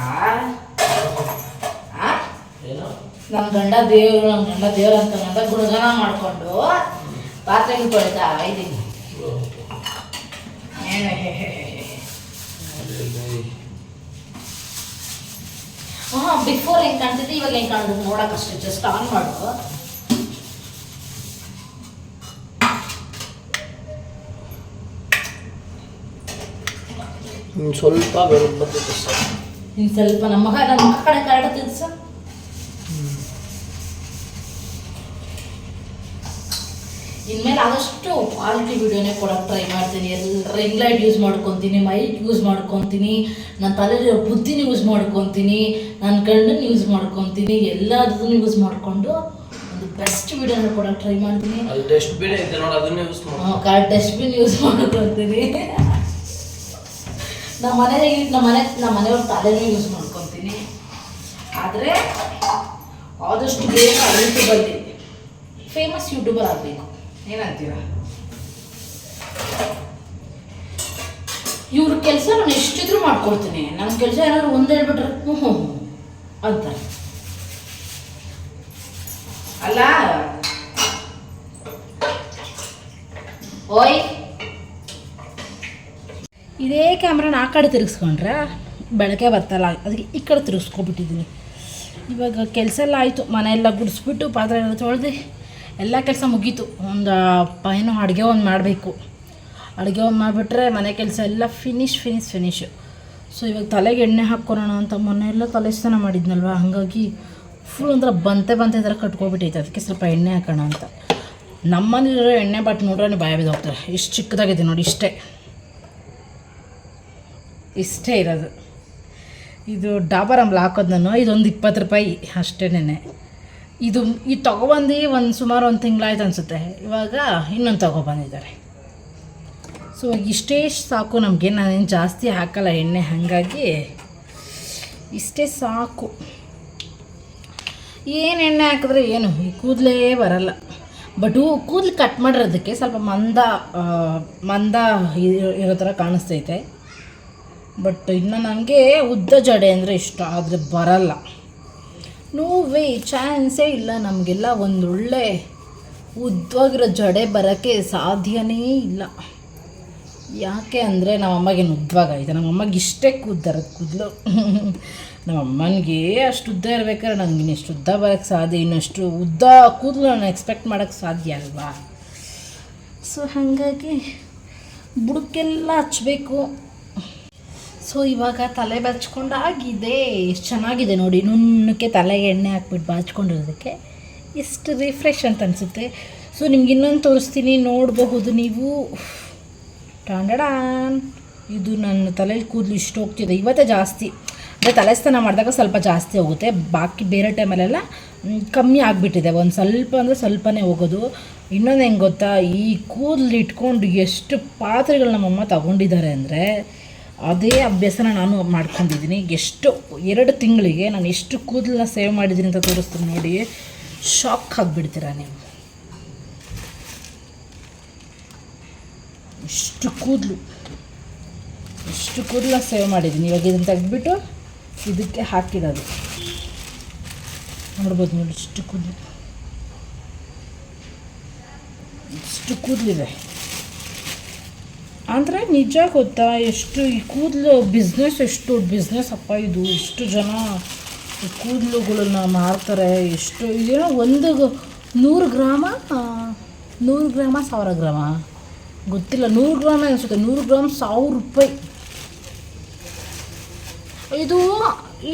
ಏನೋ? ನನ್ನ ಗಂಡ ದೇವರು ನಮ್ಮ ಗಂಡ ದೇವ್ರು ಅಂತ ಗಂಡ ಗುಣಗಾನ ಮಾಡಿಕೊಂಡು ಪಾತ್ರೆಗೆ ತೊಳಿತಾ ಇದ್ದೀನಿ ಹಾಂ ಬಿಫೋರ್ ಹೆಂಗೆ ಕಾಣ್ತಿದ್ದೆ ಇವಾಗ ಹೆಂಗೆ ಕಾಣ್ತದೆ ನೋಡೋಕ್ಕಷ್ಟೇ ಜಸ್ಟ್ ಆನ್ ಮಾಡು. ಇನ್ನು ಸ್ವಲ್ಪ ಬೆಳಗ್ಗೆ ಬರ್ತೈತೆ ಸರ್ ಇನ್ನು ಸ್ವಲ್ಪ ನಮ್ಮ ಮಗ ನನ್ನ ಮಗ ಕಡೆ ಸರ್ ಇನ್ಮೇಲೆ ಆದಷ್ಟು ಕ್ವಾಲಿಟಿ ವಿಡಿಯೋನೇ ಕೊಡೋಕ್ಕೆ ಟ್ರೈ ಮಾಡ್ತೀನಿ. ಎಲ್ಲ ರಿಂಗ್ ಲೈಟ್ ಯೂಸ್ ಮಾಡ್ಕೊತೀನಿ ಮೈಕ್ ಯೂಸ್ ಮಾಡ್ಕೊತೀನಿ ನನ್ನ ತಲೆಯಲ್ಲಿ ಬುದ್ಧಿನ ಯೂಸ್ ಮಾಡ್ಕೊತೀನಿ ನನ್ನ ಗಂಡನ ಯೂಸ್ ಮಾಡ್ಕೊತೀನಿ ಎಲ್ಲದನ್ನು ಯೂಸ್ ಮಾಡಿಕೊಂಡು ಒಂದು ಬೆಸ್ಟ್ ವಿಡಿಯೋನ ಕೊಡೋಕ್ಕೆ ಟ್ರೈ ಮಾಡ್ತೀನಿ. ಡಸ್ಟ್ಬಿನ್ ಐತೆ ನೋಡಿ ಅದನ್ನೇ ಯೂಸ್ ಮಾಡಿ ಡಸ್ಟ್ಬಿನ್ ಯೂಸ್ ಮಾಡ್ಕೊತೀನಿ. ನಮ್ಮ ಮನೆಯಲ್ಲಿ ನಮ್ಮ ಮನೆ ನಮ್ಮ ಮನೆಯವ್ರ ತಲೆನೂ ಯೂಸ್ ಮಾಡ್ಕೊತೀನಿ. ಆದರೆ ಆದಷ್ಟು ಬೇಗ ಯೂಟ್ಯೂಬಲ್ಲಿ ಫೇಮಸ್ ಯೂಟ್ಯೂಬರ್ ಆಗಬೇಕು. ಏನಂತೀರಾ? ಇವ್ರ ಕೆಲಸ ನಾನು ಎಷ್ಟಿದ್ರು ಮಾಡ್ಕೊಡ್ತೀನಿ. ನನ್ನ ಕೆಲಸ ಏನಾದ್ರು ಒಂದು ಹೇಳ್ಬಿಟ್ರೆ ಹ್ಞೂ ಹ್ಞೂ ಹ್ಞೂ ಅಂತಾರೆ. ಅಲ್ಲ? ಓಯ್ ಇದೇ ಕ್ಯಾಮ್ರಾನ ಆ ಕಡೆ ತಿರುಗಿಸ್ಕೊಂಡ್ರೆ ಬೆಳಕೆ ಬರ್ತಲ್ಲ. ಅದಕ್ಕೆ ಈ ಕಡೆ ತಿರುಗಿಸ್ಕೊಬಿಟ್ಟಿದ್ದೀನಿ. ಇವಾಗ ಕೆಲಸ ಎಲ್ಲ ಆಯಿತು. ಮನೆಯೆಲ್ಲ ಗುಡಿಸ್ಬಿಟ್ಟು ಪಾತ್ರೆ ಎಲ್ಲ ತೊಳೆದು ಎಲ್ಲ ಕೆಲಸ ಮುಗೀತು. ಒಂದು ಏನೋ ಅಡುಗೆ ಒಂದು ಮಾಡಬೇಕು. ಅಡುಗೆ ಒಂದು ಮಾಡಿಬಿಟ್ರೆ ಮನೆ ಕೆಲಸ ಎಲ್ಲ ಫಿನಿಶ್ ಫಿನಿಶ್ ಫಿನಿಶು ಸೊ ಇವಾಗ ತಲೆಗೆ ಎಣ್ಣೆ ಹಾಕ್ಕೊಳೋಣ ಅಂತ ಮೊನ್ನೆ ಎಲ್ಲ ತಲೆ ಸ್ನಾನ ಮಾಡಿದ್ನಲ್ವ? ಹಾಗಾಗಿ ಫುಲ್ ಒಂಥರ ಬಂತೆ ಬಂತೆ ಥರ ಕಟ್ಕೊಬಿಟ್ಟೈತೆ. ಅದಕ್ಕೆ ಸ್ವಲ್ಪ ಎಣ್ಣೆ ಹಾಕೋಣ ಅಂತ. ನಮ್ಮನೇಲಿರೋ ಎಣ್ಣೆ ಬಟ್ ನೋಡ್ರೆ ಭಯ ಬಿದ್ದೋಗ್ತಾರೆ ಇಷ್ಟು ಚಿಕ್ಕದಾಗಿದೆ ನೋಡಿ ಇಷ್ಟೇ. ಇಷ್ಟೇ ಇರೋದು. ಇದು ಡಾಬರ್ ಅಂಬ್ಲ ಹಾಕೋದು ನಾನು, ಇದೊಂದು ಇಪ್ಪತ್ತು ರೂಪಾಯಿ ಅಷ್ಟೇನೆ ಇದು ಇದು ತೊಗೊಬಂದು ಒಂದು ಸುಮಾರು ಒಂದು ತಿಂಗಳಾಯ್ತು ಅನಿಸುತ್ತೆ. ಇವಾಗ ಇನ್ನೊಂದು ತೊಗೊಬಂದಿದ್ದಾರೆ. ಸೊ ಇಷ್ಟೇ ಸಾಕು ನಮಗೆ. ನಾನೇನು ಜಾಸ್ತಿ ಹಾಕಲ್ಲ ಎಣ್ಣೆ, ಹಾಗಾಗಿ ಇಷ್ಟೇ ಸಾಕು. ಏನು ಎಣ್ಣೆ ಹಾಕಿದ್ರೆ ಏನು? ಈ ಕೂದಲೇ ಬರಲ್ಲ. ಬಟ್ ಕೂದಲು ಕಟ್ ಮಾಡಿರೋದಕ್ಕೆ ಸ್ವಲ್ಪ ಮಂದ ಮಂದ ಇರೋ ಥರ ಕಾಣಿಸ್ತೈತೆ. ಬಟ್ ಇನ್ನು ನನಗೆ ಉದ್ದ ಜಡೆ ಅಂದರೆ ಇಷ್ಟ, ಆದರೆ ಬರಲ್ಲ. ನೋ ವೇ ಚಾನ್ಸೇ ಇಲ್ಲ ನಮಗೆಲ್ಲ, ಒಂದೊಳ್ಳೆ ಉದ್ದವಾಗಿರೋ ಜಡೆ ಬರೋಕ್ಕೆ ಸಾಧ್ಯನೇ ಇಲ್ಲ. ಯಾಕೆ ಅಂದರೆ ನಮ್ಮಮ್ಮಗೇನು ಉದ್ದವಾಗೈತೆ ನಮ್ಮಮ್ಮಗೆ ಇಷ್ಟೇ ಕೂದರದು ಕೂದಲು. ನಮ್ಮಮ್ಮನಿಗೆ ಅಷ್ಟು ಉದ್ದ ಇರ್ಬೇಕಾದ್ರೆ ನನಗೆ ಇನ್ನೆಷ್ಟು ಉದ್ದ ಬರೋಕ್ಕೆ ಸಾಧ್ಯ ಇನ್ನಷ್ಟು ಉದ್ದ ಕೂದಲು ನಾನು ಎಕ್ಸ್ಪೆಕ್ಟ್ ಮಾಡೋಕ್ಕೆ ಸಾಧ್ಯ ಅಲ್ವಾ? ಸೊ ಹಾಗಾಗಿ ಬುಡಕ್ಕೆಲ್ಲ ಹಚ್ಚಬೇಕು ಸೊ ಇವಾಗ ತಲೆ ಬಾಚ್ಕೊಂಡಾಗಿದೆ ಎಷ್ಟು ಚೆನ್ನಾಗಿದೆ ನೋಡಿ. ನುಣ್ಣಕ್ಕೆ ತಲೆಗೆ ಎಣ್ಣೆ ಹಾಕ್ಬಿಟ್ಟು ಬಾಚ್ಕೊಂಡಿರೋದಕ್ಕೆ ಎಷ್ಟು ರಿಫ್ರೆಶ್ ಅಂತ ಅನಿಸುತ್ತೆ. ಸೊ ನಿಮ್ಗೆ ಇನ್ನೊಂದು ತೋರಿಸ್ತೀನಿ. ನೋಡಬಹುದು ನೀವು. ಟಾಂಡಡಾನ್. ಇದು ನನ್ನ ತಲೆಯಲ್ಲಿ ಕೂದಲು ಇಷ್ಟು ಹೋಗ್ತಿದೆ. ಇವತ್ತೇ ಜಾಸ್ತಿ. ಅಂದರೆ ತಲೆ ಸ್ನಾನ ಮಾಡಿದಾಗ ಸ್ವಲ್ಪ ಜಾಸ್ತಿ ಹೋಗುತ್ತೆ. ಬಾಕಿ ಬೇರೆ ಟೈಮಲ್ಲೆಲ್ಲ ಕಮ್ಮಿ ಆಗಿಬಿಟ್ಟಿದೆ. ಒಂದು ಸ್ವಲ್ಪ ಅಂದರೆ ಸ್ವಲ್ಪನೇ ಹೋಗೋದು. ಇನ್ನೊಂದು ಹೆಂಗೆ ಗೊತ್ತಾ? ಈ ಕೂದಲು ಇಟ್ಕೊಂಡು ಎಷ್ಟು ಪಾತ್ರೆಗಳು ನಮ್ಮಮ್ಮ ತಗೊಂಡಿದ್ದಾರೆ ಅಂದರೆ ಅದೇ ಅಭ್ಯಾಸನ ನಾನು ಮಾಡ್ಕೊಂಡಿದ್ದೀನಿ. ಎಷ್ಟು, ಎರಡು ತಿಂಗಳಿಗೆ ನಾನು ಎಷ್ಟು ಕೂದಲನ್ನ ಸೇವ್ ಮಾಡಿದ್ದೀನಿ ಅಂತ ತೋರಿಸ್ತೀನಿ ನೋಡಿ. ಶಾಕ್ ಆಗಿಬಿಡ್ತೀರಾ ನೀವು. ಇಷ್ಟು ಕೂದಲು. ಇಷ್ಟು ಕೂದಲ ಸೇವ್ ಮಾಡಿದ್ದೀನಿ. ಇವಾಗ ಇದನ್ನು ತೆಗೆದ್ಬಿಟ್ಟು ಇದಕ್ಕೆ ಹಾಕಿರೋದು. ನೋಡ್ಬೋದು ನೋಡಿ ಇಷ್ಟು ಕೂದಲು. ಇಷ್ಟು ಕೂದಲಿದೆ. ಅಂದರೆ ನಿಜ ಗೊತ್ತಾ, ಎಷ್ಟು ಈ ಕೂದಲು ಬಿಸ್ನೆಸ್ ಎಷ್ಟು ದೊಡ್ಡ ಬಿಸ್ನೆಸ್ ಅಪ್ಪ ಇದು ಎಷ್ಟು ಜನ ಈ ಕೂದಲುಗಳನ್ನ ಮಾರ್ತಾರೆ, ಎಷ್ಟು ಇದೇನೋ ಒಂದು ನೂರು ಗ್ರಾಮ ನೂರು ಗ್ರಾಮ, ಸಾವಿರ ಗ್ರಾಮ. ಗೊತ್ತಿಲ್ಲ, ನೂರು ಗ್ರಾಮ ಅನಿಸುತ್ತೆ ನೂರು ಗ್ರಾಮ್ ಸಾವಿರ ರೂಪಾಯಿ. ಇದು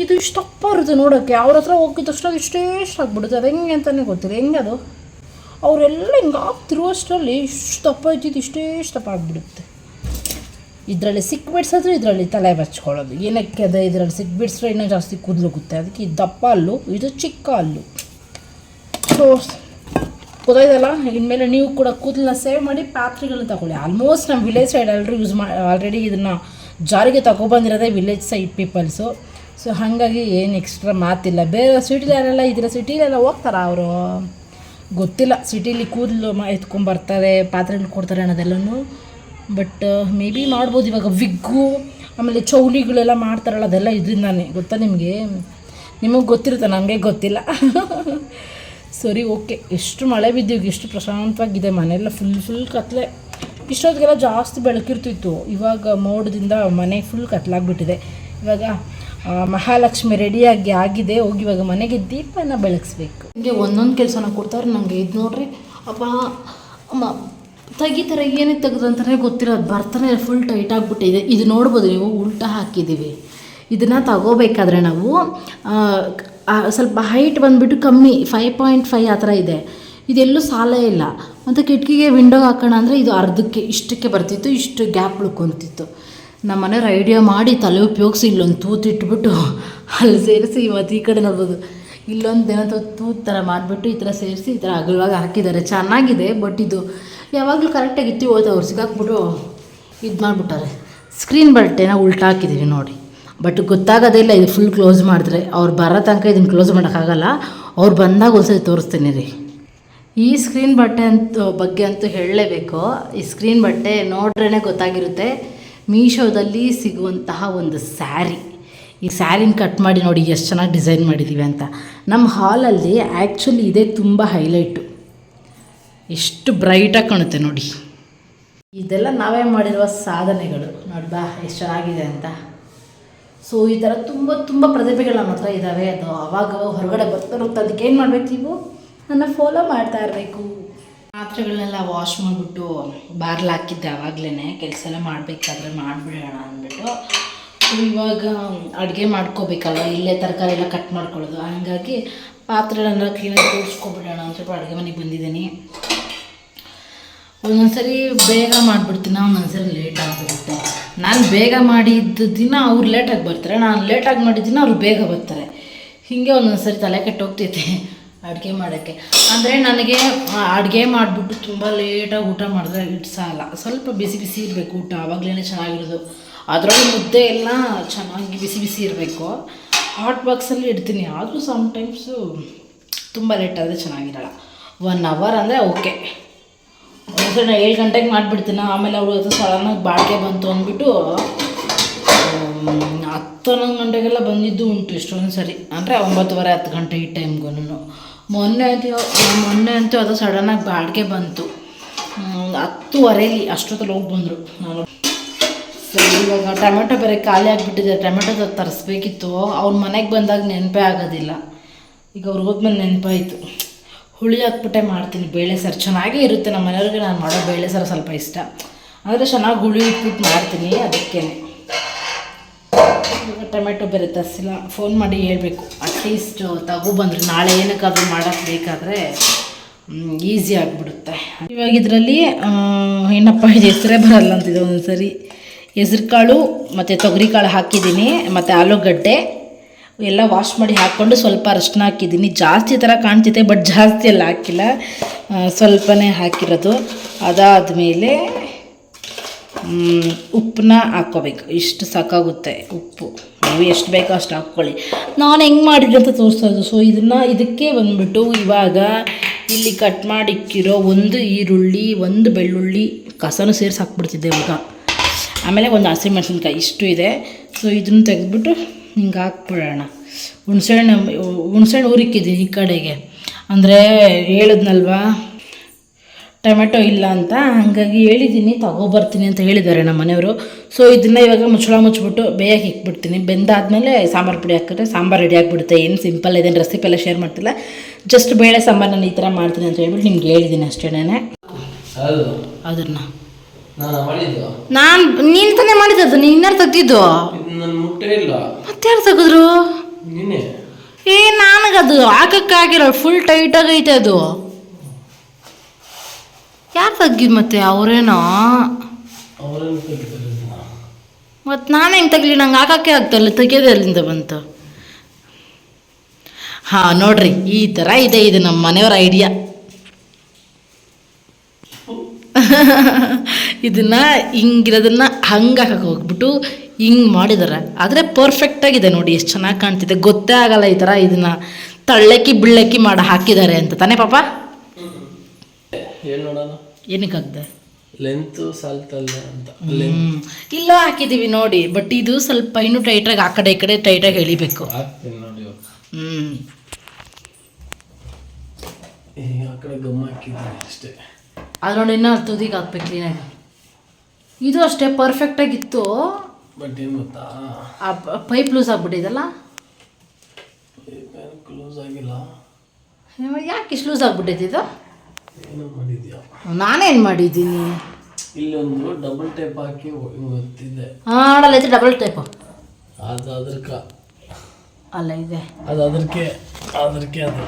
ಇದು ಇಷ್ಟಪ್ಪ ಇರುತ್ತೆ ನೋಡೋಕ್ಕೆ. ಅವ್ರ ಹತ್ರ ಹೋಗಿದ ತಕ್ಷಣ ಇಷ್ಟೇ ಇಷ್ಟ ಆಗ್ಬಿಡುತ್ತೆ. ಅದು ಹೆಂಗೆ ಅಂತಲೇ ಗೊತ್ತಿಲ್ಲ. ಹೆಂಗೆ ಅದು? ಅವರೆಲ್ಲ ಹಿಂಗೆ ಆಗ್ತಿರುವಷ್ಟರಲ್ಲಿ ಇಷ್ಟು ದಪ್ಪ ಇದ್ದಿದ್ದು ಇಷ್ಟೇ ದಪ್ಪ ಆಗಿಬಿಡುತ್ತೆ. ಇದರಲ್ಲಿ ಸಿಕ್ ಇದರಲ್ಲಿ ತಲೆ ಬಚ್ಕೊಳ್ಳೋದು. ಏನಕ್ಕೆ ಅದೇ, ಇದರಲ್ಲಿ ಸಿಕ್ ಬಿಡಿಸ್ರೆ ಇನ್ನೂ ಜಾಸ್ತಿ ಕೂದಲುಗುತ್ತೆ ಅದಕ್ಕೆ ಈ ದಪ್ಪ ಅಲ್ಲು, ಇದು ಚಿಕ್ಕ ಅಲ್ಲು. ಸೊ ಗೊತ್ತಾಯ್ತಲ್ಲ ಇನ್ಮೇಲೆ ನೀವು ಕೂಡ ಕೂದಲನ್ನ ಸೇವ್ ಮಾಡಿ ಪಾತ್ರೆಗಳನ್ನ ತಗೊಳ್ಳಿ. ಆಲ್ಮೋಸ್ಟ್ ನಮ್ಮ ವಿಲೇಜ್ ಸೈಡ್ ಎಲ್ಲರೂ ಯೂಸ್ ಮಾ ಆಲ್ರೆಡಿ ಇದನ್ನು ಜಾರಿಗೆ ತಗೊಬಂದಿರೋದೇ ವಿಲೇಜ್ ಸೈಡ್ ಪೀಪಲ್ಸು ಸೊ ಹಾಗಾಗಿ ಏನು ಎಕ್ಸ್ಟ್ರಾ ಮಾತಿಲ್ಲ. ಬೇರೆ ಸಿಟಿಲಿ ಯಾರೆಲ್ಲ ಇದ್ದೀರ? ಸಿಟಿಲೆಲ್ಲ ಹೋಗ್ತಾರ ಅವರು? ಗೊತ್ತಿಲ್ಲ. ಸಿಟೀಲಿ ಕೂದಲು ಎತ್ಕೊಂಬರ್ತಾರೆ ಪಾತ್ರೆಗಳು ಕೊಡ್ತಾರೆ ಅನ್ನೋದೆಲ್ಲನೂ ಬಟ್ ಮೇ ಬಿ ಮಾಡ್ಬೋದು ಇವಾಗ ವಿಗ್ಗು, ಆಮೇಲೆ ಚೌಲಿಗಳೆಲ್ಲ ಮಾಡ್ತಾರಲ್ಲ ಅದೆಲ್ಲ ಇದರಿಂದಾನೆ, ಗೊತ್ತಾ ನಿಮಗೆ? ನಿಮಗೆ ಗೊತ್ತಿರುತ್ತೆ? ನನಗೆ ಗೊತ್ತಿಲ್ಲ. ಸರಿ ಓಕೆ ಎಷ್ಟು ಮಳೆ ಬಿದ್ದೀವಿ ಎಷ್ಟು ಪ್ರಶಾಂತವಾಗಿದೆ, ಮನೆಯೆಲ್ಲ ಫುಲ್ ಫುಲ್ ಕತ್ಲೆ. ಇಷ್ಟೊತ್ತಿಗೆಲ್ಲ ಜಾಸ್ತಿ ಬೆಳಕಿರ್ತಿತ್ತು ಇವಾಗ ಮೋಡದಿಂದ ಮನೆ ಫುಲ್ ಕತ್ಲಾಗ್ಬಿಟ್ಟಿದೆ. ಇವಾಗ ಮಹಾಲಕ್ಷ್ಮಿ ರೆಡಿಯಾಗಿ ಆಗಿದೆ. ಹೋಗಿ ಇವಾಗ ಮನೆಗೆ ದೀಪನ ಬೆಳಗಿಸ್ಬೇಕು. ಹಿಂಗೆ ಒಂದೊಂದು ಕೆಲಸನ ಕೊಡ್ತಾರೆ ನನಗೆ ಇದು ನೋಡ್ರಿ ಅಪ್ಪ ಅಮ್ಮ ತೆಗಿತಾರೆ ಏನಕ್ಕೆ ತೆಗೆದು ಗೊತ್ತಿರೋ ಗೊತ್ತಿರೋದು ಬರ್ತಾನೆ ಫುಲ್ ಟೈಟ್ ಆಗಿಬಿಟ್ಟಿದೆ. ಇದು ನೋಡ್ಬೋದು ನೀವು, ಉಲ್ಟಾ ಹಾಕಿದ್ದೀವಿ. ಇದನ್ನು ತಗೋಬೇಕಾದ್ರೆ ನಾವು ಸ್ವಲ್ಪ ಹೈಟ್ ಬಂದುಬಿಟ್ಟು ಕಮ್ಮಿ ಫೈವ್ ಪಾಯಿಂಟ್ ಫೈವ್ ಆ ಥರ ಇದೆ. ಇದೆಲ್ಲೂ ಸಾಲೇ ಇಲ್ಲ. ಮತ್ತು ಕಿಟಕಿಗೆ ವಿಂಡೋಗೆ ಹಾಕೋಣ ಅಂದರೆ ಇದು ಅರ್ಧಕ್ಕೆ, ಇಷ್ಟಕ್ಕೆ ಬರ್ತಿತ್ತು, ಇಷ್ಟು ಗ್ಯಾಪ್ ಉಳ್ಕೊತಿತ್ತು. ನಮ್ಮ ಮನೆಯವ್ರು ಐಡಿಯಾ ಮಾಡಿ ತಲೆ ಉಪಯೋಗಿಸಿ ಇಲ್ಲೊಂದು ತೂತಿಟ್ಬಿಟ್ಟು ಅಲ್ಲಿ ಸೇರಿಸಿ ಇವತ್ತು ಈ ಕಡೆ ನೋಡ್ಬೋದು. ಇಲ್ಲೊಂದು ಏನಂತೂ ತೂ ಥರ ಮಾಡಿಬಿಟ್ಟು ಈ ಥರ ಸೇರಿಸಿ ಈ ಥರ ಅಗಲವಾಗಿ ಹಾಕಿದ್ದಾರೆ. ಚೆನ್ನಾಗಿದೆ ಬಟ್ ಇದು ಯಾವಾಗಲೂ ಕರೆಕ್ಟಾಗಿ ಇತ್ತು ಹೋಯ್ತು ಅವ್ರು ಸಿಗಾಕ್ಬಿಟ್ಟು ಇದು ಮಾಡಿಬಿಟ್ಟಾರೆ. ಸ್ಕ್ರೀನ್ ಬಟ್ಟೆನ ಉಲ್ಟಾ ಹಾಕಿದ್ದೀವಿ ನೋಡಿ. ಬಟ್ ಗೊತ್ತಾಗೋದೇ ಇಲ್ಲ, ಇದು ಫುಲ್ ಕ್ಲೋಸ್ ಮಾಡಿದ್ರೆ. ಅವ್ರು ಬರೋ ತನಕ ಇದನ್ನು ಕ್ಲೋಸ್ ಮಾಡೋಕ್ಕಾಗಲ್ಲ ಅವ್ರು ಬಂದಾಗ ಒಂದ್ಸರಿ ತೋರಿಸ್ತೀನಿ ರೀ. ಈ ಸ್ಕ್ರೀನ್ ಬಟ್ಟೆ ಅಂತ ಬಗ್ಗೆ ಅಂತೂ ಹೇಳಲೇಬೇಕು. ಈ ಸ್ಕ್ರೀನ್ ಬಟ್ಟೆ ನೋಡ್ರೇ ಗೊತ್ತಾಗಿರುತ್ತೆ. ಮೀಶೋದಲ್ಲಿ ಸಿಗುವಂತಹ ಒಂದು ಸ್ಯಾರಿ. ಈ ಸ್ಯಾರಿನ ಕಟ್ ಮಾಡಿ ನೋಡಿ ಎಷ್ಟು ಚೆನ್ನಾಗಿ ಡಿಸೈನ್ ಮಾಡಿದ್ದೀವಿ ಅಂತ. ನಮ್ಮ ಹಾಲಲ್ಲಿ ಆ್ಯಕ್ಚುಲಿ ಇದೇ ತುಂಬ ಹೈಲೈಟು. ಎಷ್ಟು ಬ್ರೈಟಾಗಿ ಕಾಣುತ್ತೆ ನೋಡಿ. ಇದೆಲ್ಲ ನಾವೇ ಮಾಡಿರುವ ಸಾಧನೆಗಳು. ನೋಡಿ ಬಾ, ಎಷ್ಟು ಚೆನ್ನಾಗಿದೆ ಅಂತ. ಸೊ ಈ ಥರ ತುಂಬ ತುಂಬ ಪ್ರತಿಭೆಗಳು ನಮ್ಮ ಹತ್ರ ಇದ್ದಾವೆ ಅದು ಅವಾಗ ಹೊರಗಡೆ ಬರ್ತಿರುತ್ತೆ ಅದಕ್ಕೆ ಏನು ಮಾಡಬೇಕು ನೀವು? ನನ್ನ ಫಾಲೋ ಮಾಡ್ತಾ ಇರಬೇಕು. ಪಾತ್ರೆಗಳನ್ನೆಲ್ಲ ವಾಶ್ ಮಾಡಿಬಿಟ್ಟು ಬಾರ್ಲ್ ಹಾಕಿದ್ದೆ ಆವಾಗಲೇ ಕೆಲಸ ಎಲ್ಲ ಮಾಡಬೇಕಾದ್ರೆ ಮಾಡಿಬಿಡೋಣ ಅಂದ್ಬಿಟ್ಟು. ಇವಾಗ ಅಡುಗೆ ಮಾಡ್ಕೋಬೇಕಲ್ವ? ಇಲ್ಲೇ ತರಕಾರಿ ಎಲ್ಲ ಕಟ್ ಮಾಡ್ಕೊಳ್ಳೋದು. ಹಾಗಾಗಿ ಪಾತ್ರೆನ ಕ್ಲೀನಾಗಿ ತೋರಿಸ್ಕೊಬಿಡೋಣ ಅಂತ ಸ್ವಲ್ಪ ಅಡುಗೆ ಮನೆಗೆ ಬಂದಿದ್ದೀನಿ. ಒಂದೊಂದ್ಸರಿ ಬೇಗ ಮಾಡಿಬಿಡ್ತೀನಿ. ಒಂದೊಂದ್ಸರಿ ಲೇಟ್ ಆಗಿಬಿಡುತ್ತೆ. ನಾನು ಬೇಗ ಮಾಡಿದ್ದ ದಿನ ಅವ್ರು ಲೇಟಾಗಿ ಬರ್ತಾರೆ. ನಾನು ಲೇಟಾಗಿ ಮಾಡಿದ ದಿನ ಅವ್ರು ಬೇಗ ಬರ್ತಾರೆ. ಹೀಗೆ ಒಂದೊಂದ್ಸರಿ ತಲೆ ಕೆಟ್ಟೋಗ್ತೈತೆ ಅಡುಗೆ ಮಾಡೋಕ್ಕೆ. ಅಂದರೆ ನನಗೆ ಅಡುಗೆ ಮಾಡಿಬಿಟ್ಟು ತುಂಬ ಲೇಟಾಗಿ ಊಟ ಮಾಡಿದ್ರೆ ಇಡ್ಸಲ್ಲ ಸ್ವಲ್ಪ ಬಿಸಿ ಬಿಸಿ ಇರಬೇಕು ಊಟ. ಆವಾಗಲೇ ಚೆನ್ನಾಗಿರೋದು. ಅದರೊಳಗೆ ಮುದ್ದೆ ಎಲ್ಲ ಚೆನ್ನಾಗಿ ಬಿಸಿ ಬಿಸಿ ಇರಬೇಕು. ಹಾಟ್ ಬಾಕ್ಸಲ್ಲಿ ಇಡ್ತೀನಿ. ಆದರೂ ಸಮ್ಟೈಮ್ಸು ತುಂಬ ಲೇಟ್ ಆದರೆ ಚೆನ್ನಾಗಿರಲ್ಲ. ಒನ್ ಅವರ್ ಅಂದರೆ ಓಕೆ ಒಂದ್ಸಲ ಏಳು ಗಂಟೆಗೆ ಮಾಡಿಬಿಡ್ತೀನಿ. ಆಮೇಲೆ ಅವರು ಅದು ಸಡನ್ನಾಗಿ ಬಾಡಿಗೆ ಬಂತು ಅಂದ್ಬಿಟ್ಟು ಹತ್ತು ಹನ್ನೊಂದು ಗಂಟೆಗೆಲ್ಲ ಬಂದಿದ್ದು ಉಂಟು ಎಷ್ಟೊಂದು ಸರಿ. ಅಂದರೆ ಒಂಬತ್ತುವರೆ, ಹತ್ತು ಗಂಟೆ ಈ ಟೈಮ್ಗೂ ಮೊನ್ನೆ ಅಂತೂ ಮೊನ್ನೆ ಅಂತೂ ಅದು ಸಡನ್ನಾಗಿ ಬಾಡಿಗೆ ಬಂತು. ಹತ್ತುವರೆಯಲ್ಲಿ ಅಷ್ಟೊತ್ತಲ್ಲಿ ಹೋಗಿ ಬಂದರು. ನಾನು ಇವಾಗ ಟೊಮೆಟೊ ಬೇರೆ ಖಾಲಿ ಆಗಿಬಿಟ್ಟಿದೆ ಟೊಮೆಟೊ ತರಿಸ್ಬೇಕಿತ್ತು. ಅವ್ರ ಮನೆಗೆ ಬಂದಾಗ ನೆನಪೇ ಆಗೋದಿಲ್ಲ. ಈಗ ಅವ್ರು ಹೋದ್ಮೇಲೆ ನೆನಪಾಯಿತು. ಹುಳಿ ಹಾಕ್ಬಿಟ್ಟೆ ಮಾಡ್ತೀನಿ, ಬೇಳೆ ಸಾರು. ಚೆನ್ನಾಗೇ ಇರುತ್ತೆ ನಮ್ಮ ಮನೆಯವ್ರಿಗೆ, ನಾನು ಮಾಡೋ ಬೇಳೆ ಸಾರು ಸ್ವಲ್ಪ ಇಷ್ಟ. ಆದರೆ ಚೆನ್ನಾಗಿ ಹುಳಿ ಇಟ್ಬಿಟ್ಟು ಮಾಡ್ತೀನಿ ಅದಕ್ಕೇ ಇವಾಗ ಟೊಮೆಟೊ ಬೇರೆ ತರಿಸಿಲ್ಲ. ಫೋನ್ ಮಾಡಿ ಹೇಳಬೇಕು. ಅಟ್ಲೀಸ್ಟ್ ತಗೊಬಂದ್ರೆ ನಾಳೆ ಏನಕ್ಕಾದರೂ ಮಾಡೋಕ್ಕೆ ಬೇಕಾದರೆ ಈಸಿ ಆಗಿಬಿಡುತ್ತೆ. ಇವಾಗ ಇದರಲ್ಲಿ ಏನಪ್ಪ ಇದು ಹೆಸರೇ ಬರಲ್ಲ ಅಂತಿದೆ ಒಂದೊಂದ್ಸರಿ ಹೆಸ್ರು ಕಾಳು ಮತ್ತು ತೊಗರಿ ಕಾಳು ಹಾಕಿದ್ದೀನಿ, ಮತ್ತು ಆಲೂಗಡ್ಡೆ. ಎಲ್ಲ ವಾಶ್ ಮಾಡಿ ಹಾಕ್ಕೊಂಡು ಸ್ವಲ್ಪ ಅರಶಿನ ಹಾಕಿದ್ದೀನಿ. ಜಾಸ್ತಿ ಥರ ಕಾಣ್ತಿದೆ ಬಟ್ ಜಾಸ್ತಿ ಎಲ್ಲ ಹಾಕಿಲ್ಲ. ಸ್ವಲ್ಪನೇ ಹಾಕಿರೋದು. ಅದಾದಮೇಲೆ ಉಪ್ಪನ್ನ ಹಾಕ್ಕೋಬೇಕು. ಇಷ್ಟು ಸಾಕಾಗುತ್ತೆ ಉಪ್ಪು. ನೀವು ಎಷ್ಟು ಬೇಕೋ ಅಷ್ಟು ಹಾಕ್ಕೊಳ್ಳಿ. ನಾನು ಹೆಂಗೆ ಮಾಡಿದ್ದೆ ಅಂತ ತೋರಿಸೋದು ಸೊ ಇದನ್ನು ಇದಕ್ಕೆ ಬಂದುಬಿಟ್ಟು ಇವಾಗ ಇಲ್ಲಿ ಕಟ್ ಮಾಡಿಕ್ಕಿರೋ ಒಂದು ಈರುಳ್ಳಿ, ಒಂದು ಬೆಳ್ಳುಳ್ಳಿ, ಕಸನೂ ಸೇರಿಸಿ ಹಾಕ್ಬಿಡ್ತಿದ್ದೆ ಇವಾಗ. ಆಮೇಲೆ ಒಂದು ಹಸಿಮೆಣಸಿನ್ಕಾಯಿ ಇಷ್ಟು ಇದೆ. ಸೊ ಇದನ್ನು ತೆಗೆದ್ಬಿಟ್ಟು ಹಿಂಗೆ ಹಾಕ್ಬಿಡೋಣ. ಹುಣ್ಸೆಹಣ್ಣು ಹುಣ್ಸೆಹಣ್ಣು ಊರಿಕ್ಕಿದ್ದೀನಿ ಈ ಕಡೆಗೆ. ಅಂದರೆ ಹೇಳಿದ್ನಲ್ವಾ ಟೊಮೆಟೊ ಇಲ್ಲ ಅಂತ. ಹಾಗಾಗಿ ಹೇಳಿದ್ದೀನಿ ತಗೊಬರ್ತೀನಿ ಅಂತ ಹೇಳಿದ್ದಾರೆ ನಮ್ಮ ಮನೆಯವರು. ಸೊ ಇದನ್ನು ಇವಾಗ ಮುಚ್ಚಳ ಮುಚ್ಚಿಬಿಟ್ಟು ಬೇಯಕ್ಕೆ ಇಕ್ಬಿಡ್ತೀನಿ. ಬೆಂದಾದಮೇಲೆ ಸಾಂಬಾರು ಪುಡಿ ಹಾಕಿದ್ರೆ ಸಾಂಬಾರು ರೆಡಿ ಆಗಿಬಿಡುತ್ತೆ. ಏನು ಸಿಂಪಲ್ ಇದೇನು ರೆಸಿಪಿ ಎಲ್ಲ ಶೇರ್ ಮಾಡ್ತಿಲ್ಲ. ಜಸ್ಟ್ ಬೇಳೆ ಸಾಂಬಾರು ನಾನು ಈ ಥರ ಮಾಡ್ತೀನಿ ಅಂತ ಹೇಳ್ಬಿಟ್ಟು ನಿಮ್ಗೆ ಹೇಳಿದ್ದೀನಿ ಅಷ್ಟೇನೆ. ಅದು ಅದನ್ನು. ನಾನು ನೀನ್ ತಾನೇ ಮಾಡಿದ್ದು ನೀನು ಇನ್ನಾರು ತೆಗ್ದಿದ್ದು? ಮತ್ತೆ ಯಾರು ತೆಗೆದ್ರು? ಏ ನನಗದು ಹಾಕಕ್ಕಾಗಿರೋ ಫುಲ್ ಟೈಟಾಗಿ ಐತೆ ಅದು. ಯಾರು ತೆಗ್ದಿದ್ದು ಮತ್ತೆ ಅವರೇನೋ? ಮತ್ತು ನಾನು ಹೆಂಗೆ ತೆಗಲಿ ನಂಗೆ ಹಾಕಕ್ಕೆ ಆಗ್ತಲ್ಲ ತೆಗಿಯೋದು ಅಲ್ಲಿಂದ ಬಂತು? ಹಾಂ ನೋಡ್ರಿ ಈ ಥರ ಇದೆ ಇದು ನಮ್ಮ ಮನೆಯವ್ರ ಐಡಿಯಾ ಇದನ್ನ ಹಿಂಗಿರೋದನ್ನ ಹಂಗೆ ಹೋಗ್ಬಿಟ್ಟು ಹಿಂಗೆ ಮಾಡಿದ್ದಾರೆ ಆದರೆ ಪರ್ಫೆಕ್ಟಾಗಿದೆ ನೋಡಿ ಎಷ್ಟು ಚೆನ್ನಾಗಿ ಕಾಣ್ತಿದೆ. ಗೊತ್ತೇ ಆಗಲ್ಲ ಈ ಥರ ಇದನ್ನ. ತಳ್ಳಕ್ಕಿ ಬಿಳ್ಳಕ್ಕಿ ಮಾಡಿ ಹಾಕಿದ್ದಾರೆ ಅಂತ. ತಾನೇ ಪಾಪ? ಏನಕ್ಕಾಗ್ದೆ ಲೆಂತು ಸಾಲ್ತಲ್ಲ ಅಂತ. ಇಲ್ಲ ಹಾಕಿದ್ದೀವಿ ನೋಡಿ. ಬಟ್ ಇದು ಸ್ವಲ್ಪ ಇನ್ನೂ ಟೈಟಾಗಿ ಆ ಕಡೆ ಈ ಕಡೆ ಟೈಟಾಗಿ ಎಳಿಬೇಕು. ಹ್ಞೂ ಆ ಕಡೆ ಗಮ್ಮ ಹಾಕಿದ್ದೀನಿ ಅಷ್ಟೇ. ಅದು ನೋಡಿ ಇನ್ನೂ ತುದಿಗೆ ಹಾಕ್ಬೇಕು ಕ್ಲೀನಾಗಿ ಇದು ಅಷ್ಟೇ ಪರ್ಫೆಕ್ಟಾಗಿತ್ತು ಬಟ್ ಏನು ಗೊತ್ತಾ? ಆ ಪೈಪ್ ಲೂಸ್ ಆಗ್ಬಿಟ್ಟಿದಲ್ಲ? ಕ್ಲೋಸ್ ಆಗಿಲ್ಲ. ಯಾಕೆ ಇಷ್ಟು ಲೂಸ್ ಆಗ್ಬಿಟ್ಟಿದ್ದು ಇದು? ಏನೋ ಮಾಡಿದ್ಯಾ? ನಾನೇನು ಮಾಡಿದ್ದೀನಿ? ಇಲ್ಲೊಂದು ಡಬಲ್ ಟೇಪ್ ಹಾಕಿ ಹಿಂಗೆ ಒತ್ತಿದ್ದೆ. ಆಡಲ್ಲ ಐತೆ ಡಬಲ್ ಟೇಪ್ ಅದು ಅದಕ್ಕೆ ಅಲ್ಲ ಇದೆ. ಅದು ಅದಕ್ಕೆ ಅದಕ್ಕೆ ಅದು.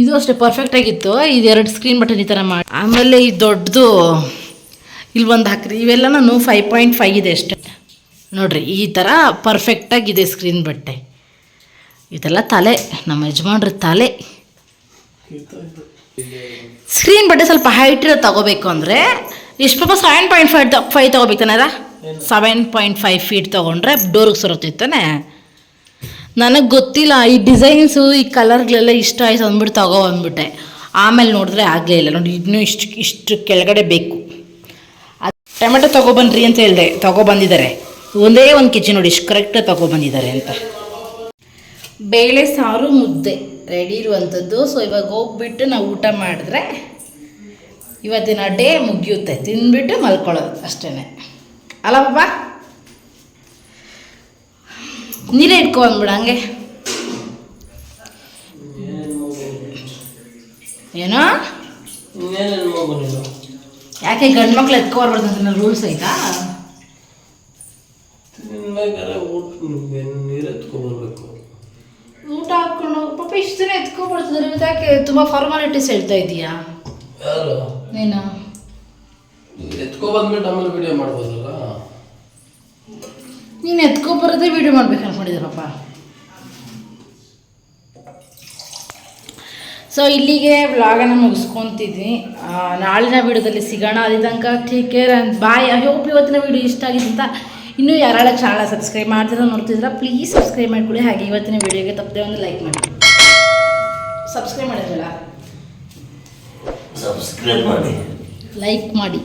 ಇದು ಅಷ್ಟೇ ಪರ್ಫೆಕ್ಟ್ ಆಗಿತ್ತು. ಇದು ಎರಡು ಸ್ಕ್ರೀನ್ ಬಟನ್ ಈ ಥರ ಮಾಡಿ. ಆಮೇಲೆ ಈ ದೊಡ್ಡದು ಇಲ್ಲಿ ಒಂದು ಹಾಕ್ರಿ. ಇವೆಲ್ಲ ನಾನು ಫೈವ್ ಪಾಯಿಂಟ್ ಫೈವ್ ಇದೆ ಅಷ್ಟೇ. ನೋಡ್ರಿ ಈ ಥರ ಪರ್ಫೆಕ್ಟಾಗಿದೆ ಸ್ಕ್ರೀನ್ ಬಟ್ಟೆ. ಇದೆಲ್ಲ ತಲೆ ನಮ್ಮ ಯಜಮಾನ್ರ ತಲೆ. ಸ್ಕ್ರೀನ್ ಬಟ್ಟೆ ಸ್ವಲ್ಪ ಹೈಟ್ ಇರೋ ತಗೋಬೇಕು ಅಂದರೆ ಎಷ್ಟು ಪಾಪ ಸೆವೆನ್ ಪಾಯಿಂಟ್ ಫೈವ್ ಫೈವ್ ತೊಗೋಬೇಕು ತಾನೆ ಸೆವೆನ್ ಪಾಯಿಂಟ್ ಫೈವ್ ಫೀಟ್ ತೊಗೊಂಡ್ರೆ ಡೋರ್ಗೆ ಸರತ್ತಿತ್ತಾನೆ ನನಗೆ ಗೊತ್ತಿಲ್ಲ, ಈ ಡಿಸೈನ್ಸು ಈ ಕಲರ್ಗಳೆಲ್ಲ ಇಷ್ಟ ಆಯ್ತು ಅಂದ್ಬಿಟ್ಟು ತಗೋ ಅಂದ್ಬಿಟ್ಟೆ. ಆಮೇಲೆ ನೋಡಿದ್ರೆ ಆಗಲೇ ಇಲ್ಲ. ನೋಡಿ, ಇನ್ನೂ ಇಷ್ಟು ಇಷ್ಟು ಕೆಳಗಡೆ ಬೇಕು. ಅದು ಟೊಮೆಟೊ ತೊಗೊಬನ್ರಿ ಅಂತ ಹೇಳಿದೆ. ತೊಗೊಬಂದಿದ್ದಾರೆ ಒಂದೇ ಒಂದು ಕೆ ಜಿ ನೋಡಿ, ಇಷ್ಟು ಕರೆಕ್ಟಾಗಿ ತೊಗೊಬಂದಿದ್ದಾರೆ ಅಂತ. ಬೇಳೆ, ಸಾರು, ಮುದ್ದೆ ರೆಡಿ ಇರುವಂಥದ್ದು ಸೊ ಇವಾಗ ಹೋಗ್ಬಿಟ್ಟು ನಾವು ಊಟ ಮಾಡಿದ್ರೆ ಇವತ್ತಿನ ಡೇ ಮುಗಿಯುತ್ತೆ. ತಿಂದ್ಬಿಟ್ಟು ಮಲ್ಕೊಳ್ಳೋದು ಅಷ್ಟೇ ಅಲ್ಲ ಪಾಪ ನೀರೇ ಇಟ್ಕೊಂಡ್ಬಿಡ ಹಂಗೆ. ಏನೋ? ಯಾಕೆ ಗಂಡು ಮಕ್ಳು ಎತ್ಕೋಬಾರ್ದು ಅಂತ ರೂಲ್ಸ್ ಐತಾ? ಊಟ ಹಾಕೊಂಡು ಪಾಪ ಇಷ್ಟು ಜನ ಎತ್ಕೊಬಾರ್ದು ಯಾಕೆ ತುಂಬ ಫಾರ್ಮಾಲಿಟೀಸ್ ಹೇಳ್ತಾ ಇದೀಯಾ ಏನು ನೀನು. ಎತ್ಕೊಬಂದ್ಬಿಟ್ಟು ಆಮೇಲೆ ವಿಡಿಯೋ ಮಾಡ್ಬೋದಲ್ಲ? ನೀನು ಎತ್ಕೊಬರೋದೇ ವೀಡಿಯೋ ಮಾಡ್ಬೇಕು ಅನ್ಕೊಂಡಿದ್ದೀರಪ್ಪ. ಸೊ ಇಲ್ಲಿಗೆ ವ್ಲಾಗನ್ನು ಮುಗಿಸ್ಕೊತಿದ್ವಿ. ನಾಳಿನ ವೀಡಿಯೋದಲ್ಲಿ ಸಿಗೋಣ ಅಲ್ಲಿ ತನಕ take care and bye I hope ಇವತ್ತಿನ ವೀಡಿಯೋ ಇಷ್ಟ ಆಗಿದೆ ಅಂತ ಇನ್ನೂ ಯಾರೆಲ್ಲ ಚಾನಲ್ ಸಬ್ಸ್ಕ್ರೈಬ್ ಮಾಡ್ತಿರೋ ನೋಡ್ತಿದ್ರೆ ಪ್ಲೀಸ್ ಸಬ್ಸ್ಕ್ರೈಬ್ ಮಾಡ್ಕೊಳ್ಳಿ. ಹಾಗೆ ಇವತ್ತಿನ ವೀಡಿಯೋಗೆ ತಪ್ಪದೆ ಒಂದು ಲೈಕ್ ಮಾಡಿ. ಸಬ್ಸ್ಕ್ರೈಬ್ ಮಾಡಿದ್ರಲ್ಲ? ಸಬ್ಸ್ಕ್ರೈಬ್ ಮಾಡಿ. ಲೈಕ್ ಮಾಡಿ.